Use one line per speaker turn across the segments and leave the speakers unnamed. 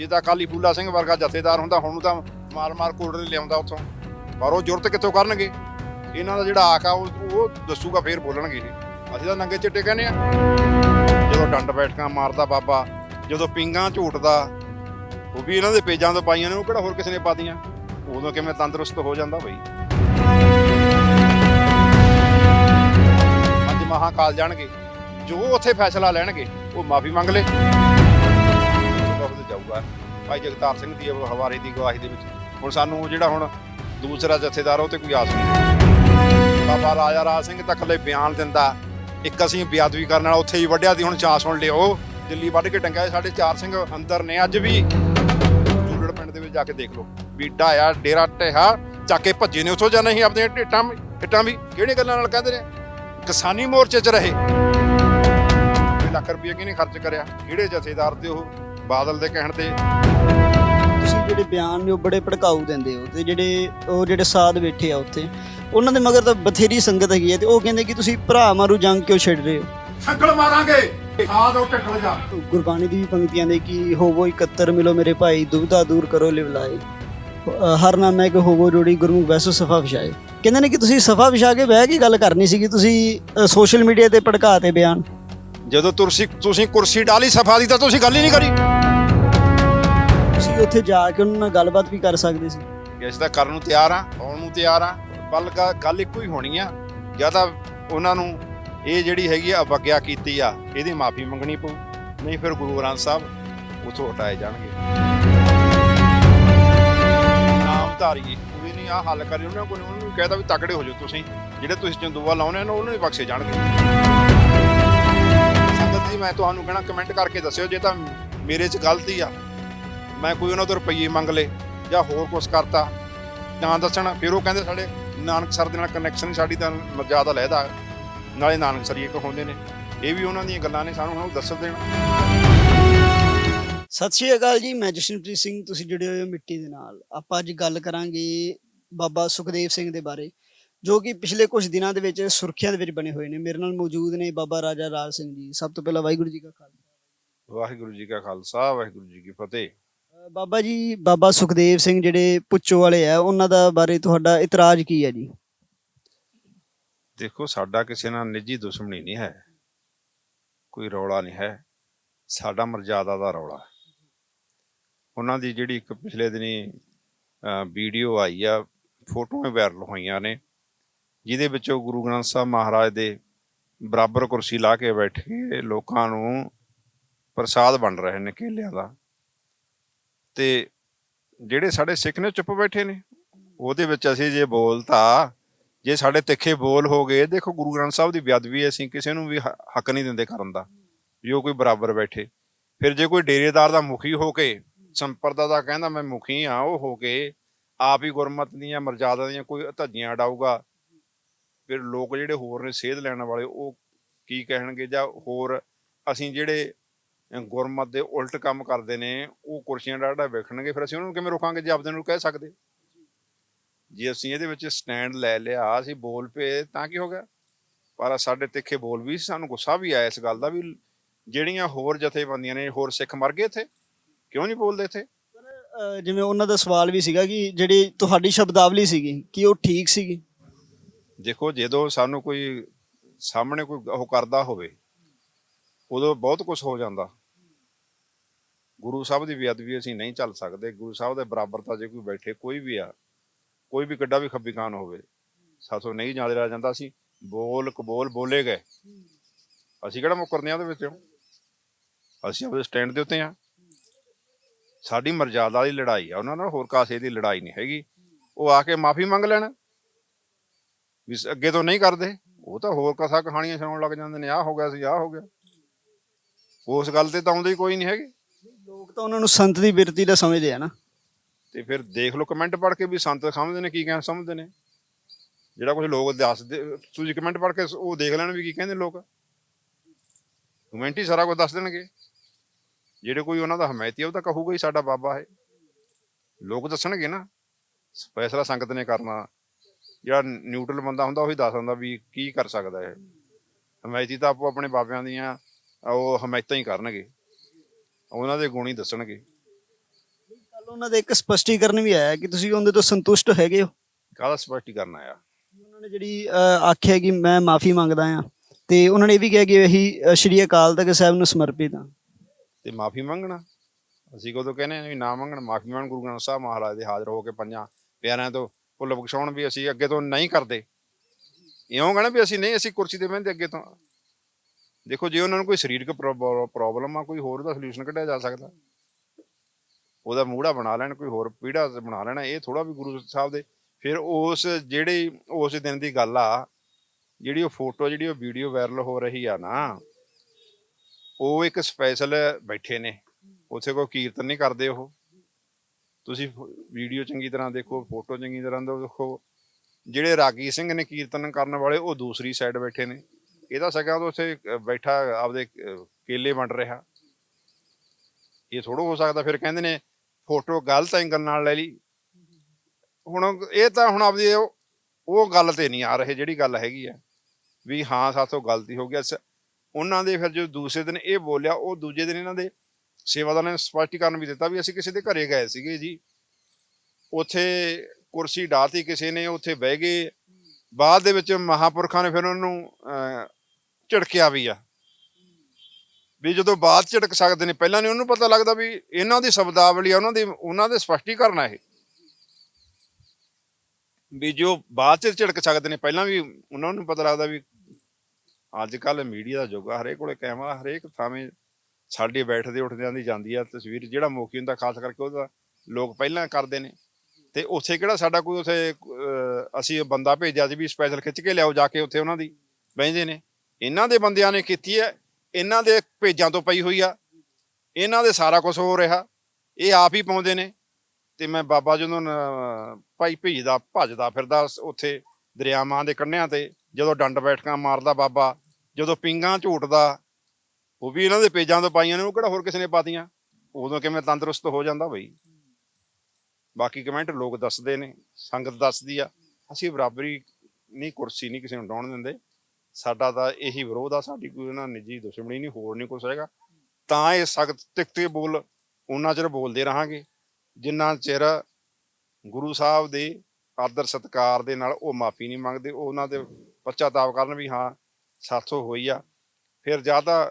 ਜੇ ਤਾਂ ਅਕਾਲੀ ਫੂਲਾ ਸਿੰਘ ਵਰਗਾ ਜਥੇਦਾਰ ਹੁੰਦਾ, ਹੁਣ ਤਾਂ ਮਾਰ-ਮਾਰ ਕੋਲਰੇ ਲਿਆਉਂਦਾ ਉੱਥੋਂ। ਪਰ ਉਹ ਜ਼ਰੂਰਤ ਕਿੱਥੋਂ ਕਰਨਗੇ? ਇਹਨਾਂ ਦਾ ਜਿਹੜਾ ਆਕ ਆ, ਉਹ ਦੱਸੂਗਾ, ਫੇਰ ਬੋਲਣਗੇ ਅਸੀਂ ਤਾਂ ਨੰਗੇ ਚਿੱਟੇ ਕਹਿੰਦੇ ਆ। ਜਦੋਂ ਡੰਡ ਬੈਠਕਾਂ ਮਾਰਦਾ ਬਾਬਾ, ਜਦੋਂ ਪਿੰਗਾਂ ਝੂਟਦਾ, ਉਹ ਵੀ ਇਹਨਾਂ ਦੇ ਪੇਜਾਂ ਤੋਂ ਪਾਈਆਂ ਨੇ, ਉਹ ਕਿਹੜਾ ਹੋਰ ਕਿਸੇ ਨੇ ਪਾਦੀਆਂ ਉਦੋਂ ਕਿਵੇਂ ਤੰਦਰੁਸਤ ਹੋ ਜਾਂਦਾ ਬਈ। ਅੱਜ ਮਹਾਕਾਲ ਜਾਣਗੇ। ਜੋ ਉੱਥੇ ਫੈਸਲਾ ਲੈਣਗੇ, ਉਹ ਮਾਫੀ ਮੰਗ ਲੇ। ਜਾਊਗਾ। ਭਾਈ ਜਗਤਾਰ ਸਿੰਘ ਦੀ ਹਵਾਰੇ ਦੀ ਗਵਾਹੀ ਦੇ ਵਿੱਚ। ਹੁਣ ਸਾਨੂੰ ਜਿਹੜਾ ਹੁਣ ਦੂਸਰਾ ਜਥੇਦਾਰ ਉਹ ਤੇ ਕੋਈ ਆਸ ਨਹੀਂ। ਬਾਬਾ ਰਾਜਾ ਰਾਜ ਸਿੰਘ ਤੱਕ ਲਈ ਬਿਆਨ ਦਿੰਦਾ, ਇੱਕ ਅਸੀਂ ਬੇਅਦਬੀ ਕਰਨ ਵਾਲਾ, ਉੱਥੇ ਹੀ ਵੱਢਿਆ ਦੀ, ਹੁਣ ਚਾਂਸ ਸੁਣ ਲਿਓ ਦਿੱਲੀ ਵੱਢ ਕੇ ਟੰਗਿਆ ਸਾਡੇ ਚਾਰ ਸਿੰਘ ਅੰਦਰ ਨੇ, ਅੱਜ ਵੀ। ਜੂਲੜ ਪਿੰਡ ਦੇ ਵਿੱਚ ਜਾ ਕੇ ਦੇਖ ਲਓ। ਬੀਡਾ ਆ ਡੇਰਾ ਟਿਹਾ ਚੱਕ ਕੇ ਭੱਜੇ ਨੇ ਉੱਥੋਂ ਜਾਂ ਨਹੀਂ, ਆਪਣੀਆਂ ਢਿੱਟਾਂ ਵੀ ਵੀ ਕਿਹੜੇ ਗੱਲਾਂ ਨਾਲ ਕਹਿੰਦੇ ਨੇ? ਕਿਸਾਨੀ ਮੋਰਚੇ 'ਚ ਰਹੇ। ਲੱਖ ਰੁਪਏ ਕਿਹਨੇ ਖਰਚ ਕਰਿਆ? ਕਿਹੜੇ ਜਥੇਦਾਰ ਤੇ ਉਹ ਬਾਦਲ ਦੇ ਕਹਿਣ ਤੇ।
ਤੁਸੀਂ ਜਿਹੜੇ ਬਿਆਨ ਨੇ ਉਹ ਬੜੇ ਭੜਕਾਊ ਦਿੰਦੇ ਹੋ ਤੇ ਜਿਹੜੇ ਉਹ ਜਿਹੜੇ ਸਾਧ ਬੈਠੇ ਆ ਉੱਥੇ ਉਹਨਾਂ ਦੇ ਮਗਰ ਤਾਂ ਬਥੇਰੀ ਸੰਗਤ ਹੈਗੀ ਹੈ ਤੇ ਉਹ ਕਹਿੰਦੇ ਕਿ ਤੁਸੀਂ ਭਰਾ ਮਾਰੂ ਜੰਗ ਕਿਉਂ ਛੱਡ ਰਹੇ ਹੋ?
ਛੱਗਲ ਮਾਰਾਂਗੇ। ਸਾਧ ਉਹ ਢੱਕਲ ਜਾ।
ਗੁਰਬਾਣੀ ਦੀ ਵੀ ਪੰਕਤੀਆਂ ਨੇ ਕਿ ਹੋਵੋ ਇਕੱਤਰ ਮਿਲੋ ਮੇਰੇ ਭਾਈ ਦੁਬਿਧਾ ਦੂਰ ਕਰੋ ਲਿਵ ਲਾਏ ਅ, ਹਰ ਨਾਮੇ ਕਿ ਹੋਵੋ ਜੋੜੀ ਗੁਰਮੁਖ ਵੈਸੋ ਸਫਾ ਵਿਛਾਏ। ਕਹਿੰਦੇ ਨੇ ਕਿ ਤੁਸੀਂ ਸਫਾ ਵਿਛਾ ਕੇ ਬਹਿ ਕੇ ਗੱਲ ਕਰਨੀ ਸੀਗੀ ਤੁਸੀਂ ਸੋਸ਼ਲ ਮੀਡੀਆ ਤੇ ਭੜਕਾ ਤੇ ਬਿਆਨ।
ਜਦੋਂ ਤੁਸੀਂ ਤੁਸੀਂ ਕੁਰਸੀ ਡਾਲੀ ਸਫਾ ਦੀ ਤਾਂ ਤੁਸੀਂ ਗੱਲ ਹੀ ਨਹੀਂ ਕਰੀ।
ਤੁਸੀਂ ਉੱਥੇ ਜਾ ਕੇ ਉਹਨਾਂ ਨਾਲ ਗੱਲਬਾਤ ਵੀ ਕਰ ਸਕਦੇ ਸੀ।
ਅਸੀਂ ਤਾਂ ਕਰਨ ਨੂੰ ਤਿਆਰ ਆ ਆਉਣ ਨੂੰ ਤਿਆਰ ਆ ਬਲ ਗ- ਗੱਲ ਇੱਕੋ ਹੀ ਹੋਣੀ ਆ। ਜਾਂ ਤਾਂ ਉਹਨਾਂ ਨੂੰ ਇਹ ਜਿਹੜੀ ਹੈਗੀ ਆ ਅਵਗਿਆ ਕੀਤੀ ਆ ਇਹਦੀ ਮਾਫੀ ਮੰਗਣੀ ਪਊ। ਨਹੀਂ ਫਿਰ ਗੁਰੂ ਗ੍ਰੰਥ ਸਾਹਿਬ ਉਥੋਂ ਹਟਾਏ ਜਾਣਗੇ। ਨਾਮ ਧਾਰੀਏ ਕੋਈ ਨਹੀਂ ਆ ਹੱਲ ਕਰੀ ਉਹਨਾਂ ਕੋਲ ਉਹਨਾਂ ਨੂੰ ਕਹਿਦਾ ਵੀ ਤਕੜੇ ਹੋ ਜਾਓ ਤੁਸੀਂ। ਜਿਹੜੇ ਤੁਸੀਂ ਚੰਦੂਆ ਲਾਉਣੇ ਨੇ ਉਹਨਾਂ ਨੂੰ ਬਖਸ਼ੇ ਜਾਣਗੇ। ਸੰਗਤ ਮੈਂ ਤੁਹਾਨੂੰ ਕਹਿਣਾ ਕਮੈਂਟ ਕਰਕੇ ਦੱਸਿਓ, ਜੇ ਤਾਂ ਮੇਰੇ 'ਚ ਗਲਤੀ ਆ, ਮੈਂ ਕੋਈ ਉਹਨਾਂ ਤੋਂ ਰੁਪਈਏ ਮੰਗ ਲੇ ਜਾਂ ਹੋਰ ਕੁਝ ਕਰਤਾ ਤਾਂ ਦੱਸਣ, ਫਿਰ ਉਹ ਕਹਿੰਦੇ ਸਾਡੇ ਨਾਨਕ ਸਰ ਦੇ ਨਾਲ ਕਨੈਕਸ਼ਨ ਸਾਡੀ ਤਾਂ ਜ਼ਿਆਦਾ ਲੈਦਾ ਨਾਲੇ ਨਾਨਕ ਸਰੀਏ ਕਹਾਉਂਦੇ ਨੇ, ਇਹ ਵੀ ਉਹਨਾਂ ਦੀਆਂ ਗੱਲਾਂ ਨੇ, ਸਾਨੂੰ ਹੁਣ ਉਹ ਦੱਸ ਦੇਣਾ।
ਸਤਿ ਸ਼੍ਰੀ ਅਕਾਲ ਜੀ, ਮੈਂ ਜਸ਼ਨਪ੍ਰੀਤ ਸਿੰਘ, ਤੁਸੀਂ ਜੁੜੇ ਹੋਏ ਹੋ ਮਿੱਟੀ ਦੇ ਨਾਲ। ਆਪਾਂ ਅੱਜ ਗੱਲ ਕਰਾਂਗੇ ਬਾਬਾ ਸੁਖਦੇਵ ਸਿੰਘ ਦੇ ਬਾਰੇ। ਜੋ ਕਿ ਪਿਛਲੇ ਕੁਝ ਦਿਨਾਂ ਦੇ ਵਿੱਚ ਸੁਰਖੀਆਂ ਦੇ ਵਿੱਚ ਬਣੇ ਹੋਏ ਨੇ। ਮੇਰੇ ਨਾਲ ਮੌਜੂਦ ਨੇ ਬਾਬਾ ਰਾਜਾ ਰਾਜ ਸਿੰਘ ਜੀ। ਸਭ ਤੋਂ ਪਹਿਲਾਂ ਵਾਹਿਗੁਰੂ ਜੀ ਕਾ ਖਾਲਸਾ।
ਵਾਹਿਗੁਰੂ ਜੀ ਕਾ ਖਾਲਸਾ ਵਾਹਿਗੁਰੂ ਜੀ ਕੀ ਫਤਿਹ।
ਬਾਬਾ ਜੀ ਬਾਬਾ ਸੁਖਦੇਵ ਸਿੰਘ ਜਿਹੜੇ ਪੁੱਚੋ ਵਾਲੇ ਆ ਉਹਨਾਂ ਦਾ ਬਾਰੇ ਤੁਹਾਡਾ ਇਤਰਾਜ਼ ਕੀ ਹੈ ਜੀ?
ਦੇਖੋ ਸਾਡਾ ਕਿਸੇ ਨਾਲ ਨਿੱਜੀ ਦੁਸ਼ਮਣੀ ਨਹੀਂ ਹੈ। ਕੋਈ ਰੌਲਾ ਨਹੀਂ ਹੈ। ਸਾਡਾ ਮਰਜ਼ਾਦਾ ਦਾ ਰੌਲਾ ਹੈ। ਉਹਨਾਂ ਦੀ ਜਿਹੜੀ ਇੱਕ ਪਿਛਲੇ ਦਿਨੀ ਵੀਡੀਓ ਆਈ ਆ ਫੋਟੋਆਂ ਵਾਇਰਲ ਹੋਈਆਂ ਨੇ। ਜਿਹਦੇ ਵਿੱਚ ਉਹ ਗੁਰੂ ਗ੍ਰੰਥ ਸਾਹਿਬ ਮਹਾਰਾਜ ਦੇ ਬਰਾਬਰ ਕੁਰਸੀ ਲਾ ਕੇ ਬੈਠ ਕੇ ਲੋਕਾਂ ਨੂੰ ਪ੍ਰਸਾਦ ਬਣ ਰਹੇ ਨੇ ਕੇਲਿਆਂ ਦਾ। ਤੇ ਜਿਹੜੇ ਸਾਡੇ ਸਿੱਖ ਨੇ ਚੁੱਪ ਬੈਠੇ ਨੇ, ਉਹਦੇ ਵਿੱਚ ਅਸੀਂ ਜੇ ਬੋਲਤਾ ਜੇ ਸਾਡੇ ਤਿੱਖੇ ਬੋਲ ਹੋ ਗਏ, ਦੇਖੋ ਗੁਰੂ ਗ੍ਰੰਥ ਸਾਹਿਬ ਦੀ ਬੇਅਦਬੀ ਅਸੀਂ ਕਿਸੇ ਨੂੰ ਵੀ ਹੱਕ ਨਹੀਂ ਦਿੰਦੇ ਕਰਨ ਦਾ, ਵੀ ਉਹ ਕੋਈ ਬਰਾਬਰ ਬੈਠੇ। ਫਿਰ ਜੇ ਕੋਈ ਡੇਰੇਦਾਰ ਦਾ ਮੁਖੀ ਹੋ ਕੇ, ਸੰਪਰਦਾ ਦਾ ਕਹਿੰਦਾ ਮੈਂ ਮੁਖੀ ਆ ਉਹ ਹੋ ਕੇ ਆਪ ਹੀ ਗੁਰਮਤ ਦੀਆਂ, ਮਰਜ਼ਾਦਾ ਦੀਆਂ ਕੋਈ ਧੱਜੀਆਂ ਅਡਾਊਗਾ ਫਿਰ ਲੋਕ ਜਿਹੜੇ ਹੋਰ ਨੇ ਸੇਧ ਲੈਣ ਵਾਲੇ ਉਹ ਕੀ ਕਹਿਣਗੇ ਜਾਂ ਹੋਰ ਅਸੀਂ ਜਿਹੜੇ ਗੁਰਮਤ ਦੇ ਉਲਟ ਕੰਮ ਕਰਦੇ ਨੇ ਉਹ ਕੁਰਸੀਆਂ ਡਾੜਾ ਵੇਖਣਗੇ ਫਿਰ ਅਸੀਂ ਉਹਨਾਂ ਨੂੰ ਕਿਵੇਂ ਰੋਕਾਂਗੇ? ਜੇ ਆਪਦੇ ਨੂੰ ਕਹਿ ਸਕਦੇ। ਜੇ ਅਸੀਂ ਇਹਦੇ ਵਿੱਚ ਸਟੈਂਡ ਲੈ ਲਿਆ ਅਸੀਂ ਬੋਲ ਪਏ ਤਾਂ ਕੀ ਹੋ ਗਿਆ? ਪਰ ਸਾਡੇ ਤਿੱਖੇ ਬੋਲ ਵੀ ਸੀ, ਸਾਨੂੰ ਗੁੱਸਾ ਵੀ ਆਇਆ ਇਸ ਗੱਲ ਦਾ ਵੀ ਜਿਹੜੀਆਂ ਹੋਰ ਜਥੇਬੰਦੀਆਂ ਨੇ ਹੋਰ ਸਿੱਖ ਮਰ ਗਏ ਇੱਥੇ ਕਿਉਂ ਨਹੀਂ ਬੋਲਦੇ ਇੱਥੇ?
ਜਿਵੇਂ ਉਹਨਾਂ ਦਾ ਸਵਾਲ ਵੀ ਸੀਗਾ ਕਿ ਜਿਹੜੀ ਤੁਹਾਡੀ ਸ਼ਬਦਾਵਲੀ ਸੀਗੀ ਕਿ ਉਹ ਠੀਕ ਸੀਗੀ?
ਦੇਖੋ, ਜਦੋਂ ਸਾਨੂੰ ਕੋਈ ਸਾਹਮਣੇ ਕੋਈ ਉਹ ਕਰਦਾ ਹੋਵੇ, ਉਦੋਂ ਬਹੁਤ ਕੁਝ ਹੋ ਜਾਂਦਾ। ਗੁਰੂ ਸਾਹਿਬ ਦੀ ਬੇਅਦਬੀ ਅਸੀਂ ਨਹੀਂ ਚੱਲ ਸਕਦੇ। ਗੁਰੂ ਸਾਹਿਬ ਦੇ ਬਰਾਬਰ ਤਾਂ ਜੇ ਕੋਈ ਬੈਠੇ, ਕੋਈ ਵੀ ਆ, ਕੋਈ ਵੀ ਕਿੱਡਾ ਵੀ ਖੱਬੀ ਖਾਨ ਹੋਵੇ, ਸਾਥੋਂ ਨਹੀਂ ਜਾਣ ਰਿਹਾ ਜਾਂਦਾ ਸੀ। ਬੋਲ ਕਬੋਲ ਬੋਲੇ ਗਏ। ਅਸੀਂ ਕਿਹੜਾ ਮੁਕਰਦੇ ਆ ਉਹਦੇ ਵਿੱਚੋਂ ਅਸੀਂ ਆਪਣੇ ਸਟੈਂਡ ਦੇ ਉੱਤੇ ਆ। ਸਾਡੀ ਮਰਜ਼ਾਦਾ ਦੀ ਲੜਾਈ ਆ। ਉਹਨਾਂ ਨਾਲ ਹੋਰ ਕਾਸੇ ਦੀ ਲੜਾਈ ਨਹੀਂ ਹੈਗੀ। ਉਹ ਆ ਕੇ ਮਾਫੀ ਮੰਗ ਲੈਣ। ਵੀ ਅੱਗੇ ਤੋਂ ਨਹੀਂ ਕਰਦੇ। ਉਹ ਤਾਂ ਹੋਰ ਕਥਾ ਕਹਾਣੀਆਂ ਸੁਣਾਉਣ ਲੱਗ ਜਾਂਦੇ ਨੇ ਆਹ ਹੋ ਗਿਆ ਸੀ ਆਹ ਹੋ ਗਿਆ। ਉਸ ਗੱਲ ਤੇ ਤਾਂ ਆਉਂਦੇ ਕੋਈ ਨਹੀਂ ਹੈਗੇ।
ਲੋਕ ਤਾਂ ਉਹਨਾਂ ਨੂੰ ਸੰਤ ਦੀ ਬਿਰਤੀ ਦਾ ਸਮਝਦੇ ਆ ਨਾ।
ਤੇ ਫਿਰ ਦੇਖ ਲਓ ਕਮੈਂਟ ਪੜ੍ਹ ਕੇ ਵੀ ਸੰਤ ਸਮਝਦੇ ਨੇ ਕੀ ਕਹਿਣ ਸਮਝਦੇ ਨੇ। ਜਿਹੜਾ ਕੁਝ ਲੋਕ ਦੱਸਦੇ ਤੁਸੀਂ ਕਮੈਂਟ ਪੜ੍ਹ ਕੇ ਉਹ ਦੇਖ ਲੈਣ ਵੀ ਕੀ ਕਹਿੰਦੇ ਲੋਕ। ਕਮੈਂਟ ਹੀ ਸਾਰਾ ਕੁਝ ਦੱਸ ਦੇਣਗੇ। ਜਿਹੜੇ ਕੋਈ ਉਹਨਾਂ ਦਾ ਹਮਾਇਤੀ ਉਹ ਤਾਂ ਕਹੂਗਾ ਹੀ ਸਾਡਾ ਬਾਬਾ ਹੈ। ਲੋਕ ਦੱਸਣਗੇ ਨਾ। ਫੈਸਲਾ ਸੰਗਤ ਨੇ ਕਰਨਾ। ਜਿਹੜਾ ਨਿਊਟਰਲ ਬੰਦਾ ਹੁੰਦਾ ਉਹੀ ਦੱਸ ਦਿੰਦਾ ਵੀ ਕੀ ਕਰ ਸਕਦਾ ਹੈ ਹਮਾਇਤੀ ਤਾਂ ਆਪੋ ਆਪਣੇ ਬਾਬਿਆਂ ਦੀਆਂ ਉਹ ਹਮਾਇਤਾਂ ਹੀ ਕਰਨਗੇ। ਉਹਨਾਂ ਦੇ ਗੁਣ ਹੀ ਦੱਸਣਗੇ।
ਉਹਨਾਂ ਦੇ ਇੱਕ ਸਪਸ਼ਟੀਕਰਨ ਵੀ ਆਇਆ ਕਿ ਤੁਸੀਂ ਉਹਦੇ ਤੋਂ ਸੰਤੁਸ਼ਟ ਹੈਗੇ ਹੋ।
ਕਾਹਦਾ ਸਪਸ਼ਟੀਕਰਨ ਆਇਆ?
ਉਹਨਾਂ ਨੇ ਜਿਹੜੀ ਆਖਿਆ ਕਿ ਮੈਂ ਮਾਫੀ ਮੰਗਦਾ ਆ ਤੇ ਉਹਨਾਂ ਨੇ ਇਹ ਵੀ ਕਿਹਾ ਕਿ ਇਹੀ ਸ਼੍ਰੀ ਅਕਾਲ ਤਖਤ ਸਾਹਿਬ ਨੂੰ ਸਮਰਪਿਤ ਆ
ਤੇ ਮਾਫੀ ਮੰਗਣਾ? ਅਸੀਂ ਕਦੋਂ ਕਹਿੰਦੇ ਵੀ ਨਾ ਮੰਗਣ ਮਾਫੀ ਮੰਗਣ ਗੁਰੂ ਗ੍ਰੰਥ ਸਾਹਿਬ ਮਹਾਰਾਜ ਦੇ ਹਾਜ਼ਰ ਹੋ ਕੇ ਪੰਜਾਂ ਪਿਆਰਿਆਂ ਤੋਂ ਭੁੱਲ ਬਖਸ਼ਾਉਣ ਵੀ ਅਸੀਂ ਅੱਗੇ ਤੋਂ ਨਹੀਂ ਕਰਦੇ। ਇਉਂ ਕਹਿਣਾ ਵੀ ਅਸੀਂ ਨਹੀਂ, ਅਸੀਂ ਕੁਰਸੀ ਤੇ ਬਹਿੰਦੇ ਅੱਗੇ ਤੋਂ। ਦੇਖੋ, ਜੇ ਉਹਨਾਂ ਨੂੰ ਕੋਈ ਸਰੀਰਕ ਪ੍ਰੋਬਲਮ ਆ, ਕੋਈ ਹੋਰ ਦਾ ਸੋਲੂਸ਼ਨ ਕੱਢਿਆ ਜਾ ਸਕਦਾ। ਉਹਦਾ ਮੂੜਾ ਬਣਾ ਲੈਣ, ਕੋਈ ਹੋਰ ਪੀੜਾ ਬਣਾ ਲੈਣਾ, ਇਹ ਥੋੜਾ ਵੀ ਗੁਰੂ ਸਾਹਿਬ ਦੇ। ਫਿਰ ਉਸ ਜਿਹੜੀ, ਉਸ ਦਿਨ ਦੀ ਗੱਲ ਆ, ਜਿਹੜੀ ਉਹ ਫੋਟੋ, ਜਿਹੜੀ ਉਹ ਵੀਡੀਓ ਵਾਇਰਲ ਹੋ ਰਹੀ ਆ ਨਾ, ਉਹ ਇੱਕ ਸਪੈਸ਼ਲ ਬੈਠੇ ਨੇ। ਉੱਥੇ ਕੋਈ ਕੀਰਤਨ ਨਹੀਂ ਕਰਦੇ ਉਹ। ਤੁਸੀਂ ਵੀਡੀਓ ਚੰਗੀ ਤਰ੍ਹਾਂ ਦੇਖੋ, ਫੋਟੋ ਚੰਗੀ ਤਰ੍ਹਾਂ ਦੇਖੋ। ਜਿਹੜੇ ਰਾਗੀ ਸਿੰਘ ਨੇ ਕੀਰਤਨ ਕਰਨ ਵਾਲੇ, ਉਹ ਦੂਸਰੀ ਸਾਈਡ ਬੈਠੇ ਨੇ। ਇਹਦਾ ਸਗਾ ਉਹ ਉੱਥੇ ਬੈਠਾ ਆਪਦੇ ਕੇਲੇ ਵੰਡ ਰਿਹਾ। ਇਹ ਥੋੜਾ ਹੋ ਸਕਦਾ, ਫਿਰ ਕਹਿੰਦੇ ਨੇ, ਫੋਟੋ ਗਲਤ ਐਂਗਲ ਨਾਲ ਲੈ ਲਈ। ਹੁਣ ਇਹ ਤਾਂ ਹੁਣ ਆਪਦੀ ਉਹ ਉਹ ਗੱਲ ਤੇ ਨਹੀਂ ਆ ਰਹੇ, ਜਿਹੜੀ ਗੱਲ ਹੈਗੀ ਆ। ਵੀ ਹਾਂ, ਸਾਥੋਂ ਗਲਤੀ ਹੋ ਗਿਆ ਉਹਨਾਂ ਦੇ ਫਿਰ ਜੋ ਦੂਸਰੇ ਦਿਨ ਇਹ ਬੋਲਿਆ, ਉਹ ਦੂਜੇ ਦਿਨ ਇਹਨਾਂ ਦੇ ਸੇਵਾਦਾਰਾਂ ਨੇ ਸਪਸ਼ਟੀਕਰਨ ਵੀ ਦਿੱਤਾ ਵੀ ਅਸੀਂ ਕਿਸੇ ਦੇ ਘਰੇ ਗਏ ਸੀਗੇ ਜੀ। ਉੱਥੇ ਕੁਰਸੀ ਡਾਤੀ ਕਿਸੇ ਨੇ, ਉੱਥੇ ਬਹਿ ਗਏ। ਬਾਅਦ ਦੇ ਵਿੱਚ ਮਹਾਪੁਰਖਾਂ ਨੇ ਫਿਰ ਉਹਨਾਂ ਨੂੰ ਵੀ ਆ। ਵੀ ਜਦੋਂ ਬਾਅਦ ਝਿੜਕ ਸਕਦੇ ਨੇ, ਪਹਿਲਾਂ ਨਹੀਂ ਉਹਨੂੰ ਪਤਾ ਲੱਗਦਾ ਵੀ ਇਹਨਾਂ ਦੀ ਸ਼ਬਦਾਵਲੀ ਆ, ਉਹਨਾਂ ਦੀ, ਉਹਨਾਂ ਦੇ ਸਪਸ਼ਟੀਕਰਨ ਆ ਇਹ। ਵੀ ਜੋ ਬਾਅਦ ਚ ਝਿੜਕ ਸਕਦੇ ਨੇ, ਪਹਿਲਾਂ ਵੀ ਉਹਨਾਂ ਨੂੰ ਪਤਾ ਲੱਗਦਾ ਵੀ ਅੱਜ ਕੱਲ ਮੀਡੀਆ ਦਾ ਯੁੱਗ ਆ, ਹਰੇਕ ਕੋਲੇ ਕੈਮਰਾ, ਹਰੇਕ ਥਾਵੇਂ ਸਾਡੇ ਬੈਠਦੇ ਉੱਠਦਿਆਂ ਦੀ ਜਾਂਦੀ ਆ ਤਸਵੀਰ, ਜਿਹੜਾ ਮੌਕੀ ਹੁੰਦਾ ਖਾਸ ਕਰਕੇ ਉਹਦਾ, ਲੋਕ ਪਹਿਲਾਂ ਕਰਦੇ ਨੇ। ਤੇ ਉੱਥੇ ਕਿਹੜਾ ਸਾਡਾ ਕੋਈ ਉੱਥੇ ਅਸੀਂ ਬੰਦਾ ਭੇਜਿਆ ਸੀ ਵੀ ਸਪੈਸ਼ਲ ਖਿੱਚ ਕੇ ਲਿਆਓ ਜਾ ਕੇ ਉੱਥੇ ਉਹਨਾਂ ਦੀ, ਬਹਿੰਦੇ ਨੇ। ਇਹਨਾਂ ਦੇ ਬੰਦਿਆਂ ਨੇ ਕੀਤੀ ਹੈ, ਇਹਨਾਂ ਦੇ ਭੇਜਾਂ ਤੋਂ ਪਈ ਹੋਈ ਆ। ਇਹਨਾਂ ਦੇ ਸਾਰਾ ਕੁਝ ਹੋ ਰਿਹਾ, ਇਹ ਆਪ ਹੀ ਪਾਉਂਦੇ ਨੇ। ਤੇ ਮੈਂ ਬਾਬਾ ਜਦੋਂ ਨ- ਭਾਈ ਭੇਜਦਾ ਭੱਜਦਾ ਫਿਰਦਾ ਸ- ਉੱਥੇ ਦਰਿਆਵਾਂ ਦੇ ਕੰਢਿਆਂ ਤੇ, ਜਦੋਂ ਡੰਡ ਬੈਠਕਾਂ ਮਾਰਦਾ ਬਾਬਾ, ਜਦੋਂ ਪਿੰਗਾਂ ਝੂਟਦਾ ਉਹ ਵੀ ਇਹਨਾਂ ਦੇ ਪੇਜਾਂ ਤੋਂ ਪਾਈਆਂ ਨੇ, ਉਹ ਕਿਹੜਾ ਹੋਰ ਕਿਸੇ ਨੇ ਪਾਤੀਆਂ? ਉਦੋਂ ਕਿਵੇਂ ਤੰਦਰੁਸਤ ਹੋ ਜਾਂਦਾ ਬਈ? ਬਾਕੀ ਕਮੈਂਟ ਲੋਕ ਦੱਸਦੇ ਨੇ, ਸੰਗਤ ਦੱਸਦੀ ਆ। ਅਸੀਂ ਬਰਾਬਰੀ ਨਹੀਂ, ਕੁਰਸੀ ਨਹੀਂ ਕਿਸੇ ਨੂੰ ਡਾਉਣ ਦਿੰਦੇ। ਸਾਡਾ ਤਾਂ ਇਹੀ ਵਿਰੋਧ ਆ, ਸਾਡੀ ਕੋਈ ਉਹਨਾਂ ਨਿੱਜੀ ਦੁਸ਼ਮਣੀ ਨਹੀਂ, ਹੋਰ ਨਹੀਂ ਕੁਛ ਹੈਗਾ। ਤਾਂ ਇਹ ਸਖਤ ਤਿੱਖਤੇ ਬੋਲ, ਉਹਨਾਂ ਚਿਰ ਬੋਲਦੇ ਰਹਾਂਗੇ। ਜਿੰਨਾ ਚਿਰ ਗੁਰੂ ਸਾਹਿਬ ਦੇ ਆਦਰ ਸਤਕਾਰ ਦੇ ਨਾਲ ਉਹ ਮਾਫੀ ਨਹੀਂ ਮੰਗਦੇ, ਉਹਨਾਂ ਦੇ ਪਛਤਾਵਾ ਕਰਨ ਵੀ ਹਾਂ, ਸਾਥੋਂ ਹੋਈ ਆ। ਫਿਰ ਜਾਂ ਤਾਂ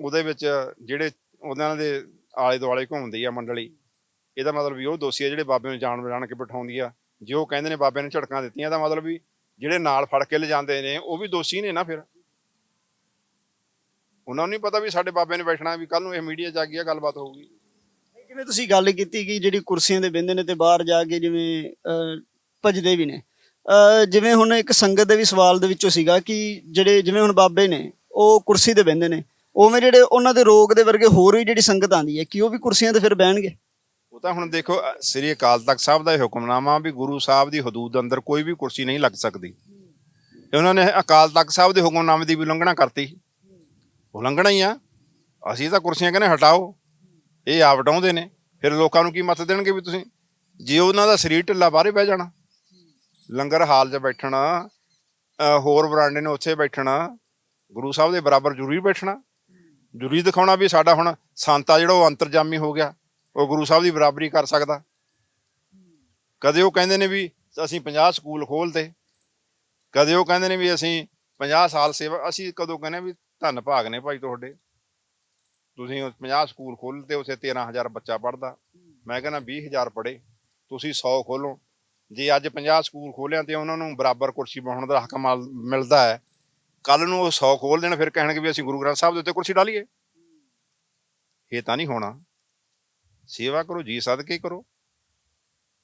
ਉਹਦੇ ਵਿੱਚ ਜਿਹੜੇ ਉਹਨਾਂ ਦੇ ਆਲੇ ਦੁਆਲੇ ਘੁੰਮਦੀ ਆ ਮੰਡਲੀ ਇਹਦਾ ਮਤਲਬ ਵੀ ਉਹ ਦੋਸ਼ੀ ਆ ਜਿਹੜੇ ਬਾਬੇ ਨੂੰ ਜਾਣ ਬੁਲਾਣ ਕੇ ਬਿਠਾਉਂਦੀ ਆ। ਜੇ ਉਹ ਕਹਿੰਦੇ ਨੇ ਬਾਬੇ ਨੇ ਝਟਕਾਂ ਦਿੱਤੀਆਂ ਤਾਂ ਮਤਲਬ ਵੀ ਜਿਹੜੇ ਨਾਲ ਫੜ ਕੇ ਲਿਜਾਂਦੇ ਨੇ ਉਹ ਵੀ ਦੋਸ਼ੀ ਨੇ ਨਾ ਫਿਰ। ਉਹਨਾਂ ਨੂੰ ਨਹੀਂ ਪਤਾ ਵੀ ਸਾਡੇ ਬਾਬੇ ਨੇ ਬੈਠਣਾ ਵੀ ਕੱਲ ਨੂੰ ਇਹ ਮੀਡੀਆ 'ਚ ਆ ਗਈ ਆ ਗੱਲਬਾਤ ਹੋਊਗੀ।
ਜਿਵੇਂ ਤੁਸੀਂ ਗੱਲ ਕੀਤੀ ਕਿ ਜਿਹੜੀ ਕੁਰਸੀਆਂ ਦੇ ਬਹਿੰਦੇ ਨੇ ਤੇ ਬਾਹਰ ਜਾ ਕੇ ਜਿਵੇਂ ਅਹ, ਭੱਜਦੇ ਵੀ ਨੇ। ਅਹ, ਜਿਵੇਂ ਹੁਣ ਇੱਕ ਸੰਗਤ ਦੇ ਵੀ ਸਵਾਲ ਦੇ ਵਿੱਚੋਂ ਸੀਗਾ ਕਿ ਜਿਹੜੇ ਜਿਵੇਂ ਹੁਣ ਬਾਬੇ ਨੇ ਉਹ ਕੁਰਸੀ ਤੇ ਬਹਿੰਦੇ ਨੇ। ਉਵੇਂ ਜਿਹੜੇ ਉਹਨਾਂ ਦੇ ਰੋਗ ਦੇ ਵਰਗੇ ਹੋਰ ਵੀ ਜਿਹੜੀ ਸੰਗਤ ਆਂਦੀ ਹੈ, ਕਿ ਉਹ ਵੀ ਕੁਰਸੀਆਂ ਤੇ ਫਿਰ ਬਹਿਣਗੇ?
ਉਹ ਤਾਂ ਹੁਣ ਦੇਖੋ ਸ੍ਰੀ ਅਕਾਲ ਤਖਤ ਸਾਹਿਬ ਦਾ ਇਹ ਹੁਕਮਨਾਮਾ ਵੀ ਗੁਰੂ ਸਾਹਿਬ ਦੀ ਹਦੂਦ ਅੰਦਰ ਕੋਈ ਵੀ ਕੁਰਸੀ ਨਹੀਂ ਲੱਗ ਸਕਦੀ। ਤੇ ਉਹਨਾਂ ਨੇ ਅਕਾਲ ਤਖਤ ਸਾਹਿਬ ਦੇ ਹੁਕਮਨਾਮੇ ਦੀ ਵੀ ਉਲੰਘਣਾ ਕਰਤੀ। ਉਲੰਘਣਾ ਹੀ ਆ। ਅਸੀਂ ਤਾਂ ਕੁਰਸੀਆਂ ਕਹਿੰਦੇ ਹਟਾਓ। ਇਹ ਆਪ ਹਟਾਉਂਦੇ ਨੇ। ਫਿਰ ਲੋਕਾਂ ਨੂੰ ਕੀ ਮਤ ਦੇਣਗੇ ਵੀ ਤੁਸੀਂ? ਜੇ ਉਹਨਾਂ ਦਾ ਸਰੀਰ ਢਿੱਲਾ ਬਾਹਰੇ ਬਹਿ ਜਾਣਾ, ਲੰਗਰ ਹਾਲ 'ਚ ਬੈਠਣਾ ਹੋਰ ਬਰਾਂਡੇ ਨੇ ਉੱਥੇ ਬੈਠਣਾ, ਗੁਰੂ ਸਾਹਿਬ ਦੇ ਬਰਾਬਰ ਜ਼ਰੂਰੀ ਬੈਠਣਾ ਜ਼ਰੂਰੀ ਦਿਖਾਉਣਾ ਵੀ ਸਾਡਾ ਹੁਣ ਸੰਤਾ ਜਿਹੜਾ ਉਹ ਅੰਤਰਜਾਮੀ ਹੋ ਗਿਆ, ਉਹ ਗੁਰੂ ਸਾਹਿਬ ਦੀ ਬਰਾਬਰੀ ਕਰ ਸਕਦਾ। ਕਦੇ ਉਹ ਕਹਿੰਦੇ ਨੇ ਵੀ ਅਸੀਂ 50 ਸਕੂਲ ਖੋਲਦੇ ਕਦੇ ਉਹ ਕਹਿੰਦੇ ਨੇ ਵੀ ਅਸੀਂ 50 ਸਾਲ ਸੇਵਾ, ਅਸੀਂ ਕਦੋਂ ਕਹਿੰਦੇ ਵੀ ਧੰਨ ਭਾਗ ਨੇ ਭਾਈ ਤੁਹਾਡੇ। ਤੁਸੀਂ ਉਹ 50 ਸਕੂਲ ਖੋਲ੍ਹਦੇ ਉੱਥੇ 13000 ਬੱਚਾ ਪੜਦਾ ਮੈਂ ਕਹਿੰਦਾ 20000 ਪੜੇ ਤੁਸੀਂ 100 ਖੋਲੋ ਜੇ ਅੱਜ 50 ਸਕੂਲ ਖੋਲਿਆ ਤੇ ਉਹਨਾਂ ਨੂੰ ਬਰਾਬਰ ਕੁਰਸੀ ਬਹਾਉਣ ਦਾ ਹੱਕ ਮਲ- ਮਿਲਦਾ ਹੈ ਕੱਲ ਨੂੰ ਉਹ 100 ਖੋਲ ਦੇਣ ਫਿਰ ਕਹਿਣਗੇ ਵੀ ਅਸੀਂ ਗੁਰੂ ਗ੍ਰੰਥ ਸਾਹਿਬ ਦੇ ਉੱਤੇ ਕੁਰਸੀ ਡਾਲੀਏ। ਇਹ ਤਾਂ ਨਹੀਂ ਹੋਣਾ। ਸੇਵਾ ਕਰੋ ਜੀ ਸਦਕੇ ਕਰੋ।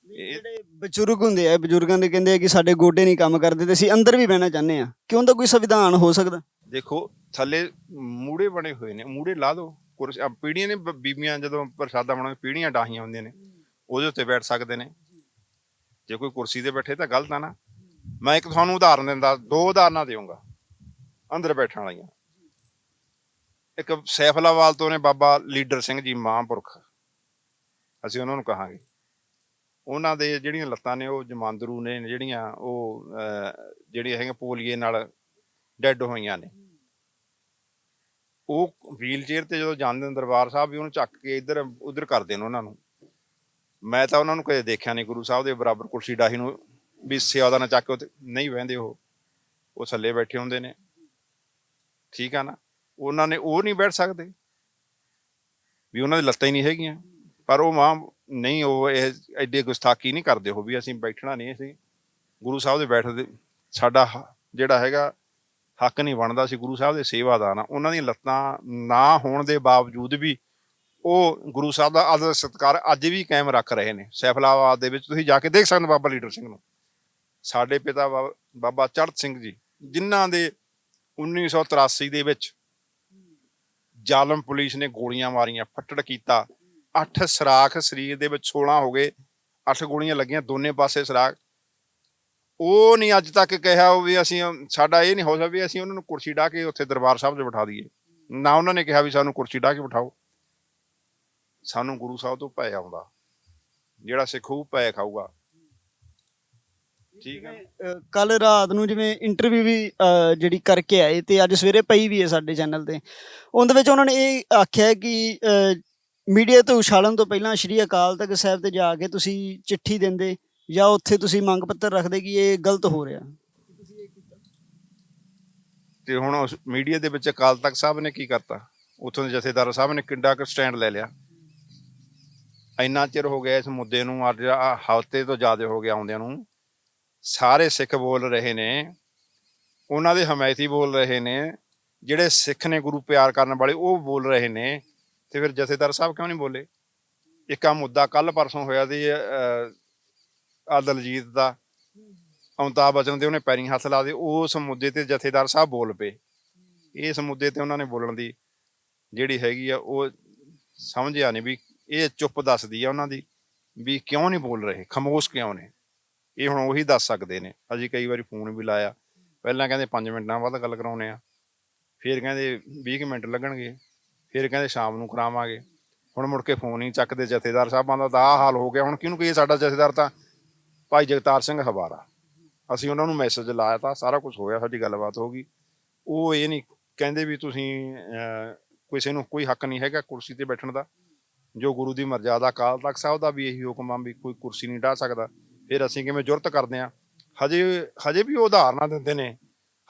ਜਿਹੜੇ ਬਜ਼ੁਰਗ ਹੁੰਦੇ ਆ ਬਜ਼ੁਰਗਾਂ ਦੇ ਕਹਿੰਦੇ ਆ ਕਿ ਸਾਡੇ ਗੋਡੇ ਨਹੀਂ ਕੰਮ ਕਰਦੇ ਤੇ ਅਸੀਂ ਅੰਦਰ ਵੀ ਬਹਿਣਾ ਚਾਹੁੰਦੇ ਆ। ਕਿਉਂ ਦਾ ਕੋਈ ਸੰਵਿਧਾਨ ਹੋ ਸਕਦਾ?
ਦੇਖੋ ਥੱਲੇ ਮੂੜੇ ਬਣੇ ਹੋਏ ਨੇ ਮੂੜੇ ਲਾ ਦਿਓ ਕੁਰਸੀ ਆਹ ਪੀੜ੍ਹੀਆਂ ਨੇ ਬੀਬੀਆਂ ਜਦੋਂ ਪ੍ਰਸ਼ਾਦਾ ਬਣਾਉਂਦੇ ਪੀੜ੍ਹੀਆਂ ਡਾਹੀਆਂ ਹੁੰਦੀਆਂ ਨੇ ਉਹਦੇ ਉੱਤੇ ਬੈਠ ਸਕਦੇ ਨੇ। ਜੇ ਕੋਈ ਕੁਰਸੀ ਤੇ ਬੈਠੇ ਤਾਂ ਗਲਤ ਆ ਨਾ। ਮੈਂ ਇੱਕ ਤੁਹਾਨੂੰ ਉਦਾਹਰਨ ਦਿੰਦਾ ਦੋ ਉਦਾਹਰਨਾਂ ਦੇਵਾਂਗਾ ਅੰਦਰ ਬੈਠਣ ਵਾਲੀਆਂ। ਇੱਕ ਸੈਫਲਾਵਾਲ ਤੋਂ ਨੇ ਬਾਬਾ ਲੀਡਰ ਸਿੰਘ ਜੀ ਮਹਾਂਪੁਰਖ। ਅਸੀਂ ਉਹਨਾਂ ਨੂੰ ਕਹਾਂਗੇ। ਉਹਨਾਂ ਦੇ ਜਿਹੜੀਆਂ ਲੱਤਾਂ ਨੇ, ਉਹ ਜਮਾਂਦਰੂ ਨੇ ਜਿਹੜੀਆਂ, ਉਹ ਜਿਹੜੀਆਂ ਹੈਗੀਆਂ ਪੋਲੀਏ ਨਾਲ ਡੈੱਡ ਹੋਈਆਂ ਨੇ। ਉਹ ਵੀਲ ਚੇਅਰ ਤੇ ਜਦੋਂ ਜਾਂਦੇ ਨੇ, ਦਰਬਾਰ ਸਾਹਿਬ ਵੀ ਉਹਨੂੰ ਚੱਕ ਕੇ ਇੱਧਰ, ਉੱਧਰ ਕਰਦੇ ਨੇ ਉਹਨਾਂ ਨੂੰ। ਮੈਂ ਤਾਂ ਉਹਨਾਂ ਨੂੰ ਕਦੇ ਦੇਖਿਆ ਨਹੀਂ ਗੁਰੂ ਸਾਹਿਬ ਦੇ ਬਰਾਬਰ ਕੁਰਸੀ ਡਾਹੀ ਨੂੰ, ਵੀ ਸਿਆਦਾ ਨਾ ਚੱਕ ਕੇ ਨਹੀਂ ਵਹਿੰਦੇ ਉਹ। ਉਹ ਥੱਲੇ ਬੈਠੇ ਹੁੰਦੇ ਨੇ। ਠੀਕ ਆ ਨਾ, ਉਹਨਾਂ ਨੇ ਉਹ ਨਹੀਂ ਬੈਠ ਸਕਦੇ। ਵੀ ਉਹਨਾਂ ਦੀ ਲੱਤਾਂ ਹੀ ਨਹੀਂ ਹੈਗੀਆਂ। ਪਰ ਉਹ ਮਾਂ, ਨਹੀਂ, ਉਹ ਇਹ ਐਡੇ ਗੁਸਤਾਖੀ ਨਹੀਂ ਕਰਦੇ ਉਹ ਵੀ, ਅਸੀਂ ਬੈਠਣਾ ਨਹੀਂ ਸੀ ਗੁਰੂ ਸਾਹਿਬ ਦੇ ਬੈਠਦੇ ਸਾਡਾ ਜਿਹੜਾ ਹੈਗਾ, ਹੱਕ ਨਹੀਂ ਬਣਦਾ ਸੀ ਗੁਰੂ ਸਾਹਿਬ ਦੇ ਸੇਵਾਦਾਰ ਆ ਉਹਨਾਂ ਦੀਆਂ ਲੱਤਾਂ ਨਾ ਹੋਣ ਦੇ ਬਾਵਜੂਦ ਵੀ ਉਹ ਗੁਰੂ ਸਾਹਿਬ ਦਾ ਆਦਰ ਸਤਿਕਾਰ ਅੱਜ ਵੀ ਕਾਇਮ ਰੱਖ ਰਹੇ ਨੇ। ਸੈਫਲਾਬਾਦ ਦੇ ਵਿੱਚ ਤੁਸੀਂ ਜਾ ਕੇ ਦੇਖ ਸਕਦੇ ਹੋ ਬਾਬਾ ਲੀਡਰ ਸਿੰਘ ਨੂੰ। ਸਾਡੇ ਪਿਤਾ ਬਾ- ਬਾਬਾ ਚੜ੍ਹਤ ਸਿੰਘ ਜੀ, ਜਿਨ੍ਹਾਂ ਦੇ 1983 ਦੇ ਵਿੱਚ ਜ਼ਾਲਮ ਪੁਲਿਸ ਨੇ ਗੋਲੀਆਂ ਮਾਰੀਆਂ, ਫੱਟੜ ਕੀਤਾ। ਅੱਠ ਸਰਾਖ ਸਰੀਰ ਦੇ ਵਿੱਚ 16 ਹੋ ਗਏ, ਅੱਠ ਗੋਲੀਆਂ ਲੱਗੀਆਂ, ਦੋਨੇ ਪਾਸੇ ਸਰਾਖ। ਉਹ ਨਹੀਂ ਅੱਜ ਤੱਕ ਕਿਹਾ ਉਹ ਵੀ ਅਸੀਂ, ਸਾਡਾ ਇਹ ਨਹੀਂ ਹੋ ਸਕਦਾ ਵੀ ਅਸੀਂ ਉਹਨਾਂ ਨੂੰ ਕੁਰਸੀ ਢਾ ਕੇ ਉੱਥੇ ਦਰਬਾਰ ਸਾਹਿਬ 'ਚ ਬਿਠਾ ਦਈਏ। ਨਾ ਉਹਨਾਂ ਨੇ ਕਿਹਾ ਵੀ ਸਾਨੂੰ ਕੁਰਸੀ ਢਾ ਕੇ ਬਿਠਾਓ। ਸਾਨੂੰ ਗੁਰੂ ਸਾਹਿਬ ਤੋਂ ਭੈ ਆਉਂਦਾ, ਜਿਹੜਾ ਸਿੱਖੂ ਉਹ ਭੈ ਖਾਊਗਾ। ਠੀਕ ਹੈ
ਕੱਲ ਰਾਤ ਨੂੰ ਜਿਵੇਂ ਇੰਟਰਵਿਊ ਵੀ ਅਹ, ਜਿਹੜੀ ਕਰਕੇ ਆਏ ਤੇ ਅੱਜ ਸਵੇਰੇ ਪਈ ਵੀ ਹੈ ਸਾਡੇ ਚੈਨਲ ਤੇ। ਉਹਦੇ ਵਿੱਚ ਉਹਨਾਂ ਨੇ ਇਹ ਆਖਿਆ ਕਿ ਮੀਡੀਆ ਤੋਂ ਉਛਾਲਣ ਤੋਂ ਪਹਿਲਾਂ ਸ਼੍ਰੀ ਅਕਾਲ ਤਖਤ ਸਾਹਿਬ ਤੇ ਜਾ ਕੇ ਤੁਸੀਂ ਚਿੱਠੀ ਦਿੰਦੇ ਜਾਂ ਉੱਥੇ ਤੁਸੀਂ ਮੰਗ ਪੱਤਰ ਰੱਖਦੇ ਕਿ ਇਹ ਗਲਤ ਹੋ ਰਿਹਾ?
ਤੇ ਹੁਣ ਉਸ ਮੀਡੀਆ ਦੇ ਵਿੱਚ ਅਕਾਲ ਤਖਤ ਸਾਹਿਬ ਨੇ ਕੀ ਕਰਤਾ? ਉੱਥੋਂ ਦੇ ਜਥੇਦਾਰ ਸਾਹਿਬ ਨੇ ਕਿੰਡਾ ਕੁ ਸਟੈਂਡ ਲੈ ਲਿਆ। ਇੰਨਾ ਚਿਰ ਹੋ ਗਿਆ ਇਸ ਮੁੱਦੇ ਨੂੰ ਅੱਜ ਹਫ਼ਤੇ ਤੋਂ ਜ਼ਿਆਦਾ ਹੋ ਗਿਆ ਆਉਂਦਿਆਂ ਨੂੰ। ਸਾਰੇ ਸਿੱਖ ਬੋਲ ਰਹੇ ਨੇ, ਉਹਨਾਂ ਦੇ ਹਮਾਇਤੀ ਬੋਲ ਰਹੇ ਨੇ, ਜਿਹੜੇ ਸਿੱਖ ਨੇ ਗੁਰੂ ਪਿਆਰ ਕਰਨ ਵਾਲੇ, ਉਹ ਬੋਲ ਰਹੇ ਨੇ। ਤੇ ਫਿਰ ਜਥੇਦਾਰ ਸਾਹਿਬ ਕਿਉਂ ਨਹੀਂ ਬੋਲੇ? ਇੱਕ ਆ ਮੁੱਦਾ ਕੱਲ ਪਰਸੋਂ ਹੋਇਆ ਸੀ ਆ ਦਲਜੀਤ ਦਾ, ਅਮਿਤਾਭ ਬਚਨ ਦੇ ਉਹਨੇ ਪੈਰੀ ਹੱਥ ਲਾ ਦੇ ਉਸ ਮੁੱਦੇ ਤੇ ਜਥੇਦਾਰ ਸਾਹਿਬ ਬੋਲ ਪਏ। ਇਸ ਮੁੱਦੇ ਤੇ ਉਹਨਾਂ ਨੇ ਬੋਲਣ ਦੀ ਜਿਹੜੀ ਹੈਗੀ ਆ, ਉਹ ਸਮਝਿਆ ਨਹੀਂ ਵੀ, ਇਹ ਚੁੱਪ ਦੱਸਦੀ ਆ ਉਹਨਾਂ ਦੀ ਵੀ ਕਿਉਂ ਨਹੀਂ ਬੋਲ ਰਹੇ, ਖਮੋਸ਼ ਕਿਉਂ ਨੇ? ਇਹ ਹੁਣ ਉਹੀ ਦੱਸ ਸਕਦੇ ਨੇ। ਅਸੀਂ ਕਈ ਵਾਰੀ ਫੋਨ ਵੀ ਲਾਇਆ। ਪਹਿਲਾਂ ਕਹਿੰਦੇ 5 ਮਿੰਟਾਂ ਬਾਅਦ ਗੱਲ ਕਰਾਉਨੇ ਆ ਫਿਰ ਕਹਿੰਦੇ 20 ਕੁ ਮਿੰਟ ਲੱਗਣਗੇ। ਫਿਰ ਕਹਿੰਦੇ ਸ਼ਾਮ ਨੂੰ ਕਰਾਵਾਂਗੇ। ਹੁਣ ਮੁੜ ਕੇ ਫੋਨ ਹੀ ਚੱਕਦੇ ਜਥੇਦਾਰ ਸਾਹਿਬਾਂ ਦਾ ਤਾਂ ਆਹ ਹਾਲ ਹੋ ਗਿਆ। ਹੁਣ ਕਿਹਨੂੰ ਕਹੀਏ ਸਾਡਾ ਜਥੇਦਾਰ ਤਾਂ ਭਾਈ ਜਗਤਾਰ ਸਿੰਘ ਹਵਾਰਾ ਅਸੀਂ ਉਹਨਾਂ ਨੂੰ ਮੈਸੇਜ ਲਾਇਆ ਤਾਂ ਸਾਰਾ ਕੁਝ ਹੋਇਆ, ਸਾਡੀ ਗੱਲਬਾਤ ਹੋ ਗਈ। ਉਹ ਇਹ ਨਹੀਂ ਕਹਿੰਦੇ ਵੀ ਤੁਸੀਂ ਕਿਸੇ ਨੂੰ ਕੋਈ ਹੱਕ ਨਹੀਂ ਹੈਗਾ ਕੁਰਸੀ ਤੇ ਬੈਠਣ ਦਾ। ਜੋ ਗੁਰੂ ਦੀ ਮਰਜ਼ਾਦਾ ਅਕਾਲ ਤਖਤ ਸਾਹਿਬ ਦਾ ਵੀ ਇਹੀ ਹੁਕਮ ਆ ਵੀ ਕੋਈ ਕੁਰਸੀ ਨਹੀਂ ਢਾ ਸਕਦਾ। ਫਿਰ ਅਸੀਂ ਕਿਵੇਂ ਜੁਰਤ ਕਰਦੇ ਆ ਹਜੇ ਹਜੇ ਵੀ ਉਹ ਉਦਾਹਰਨਾਂ ਦਿੰਦੇ ਨੇ,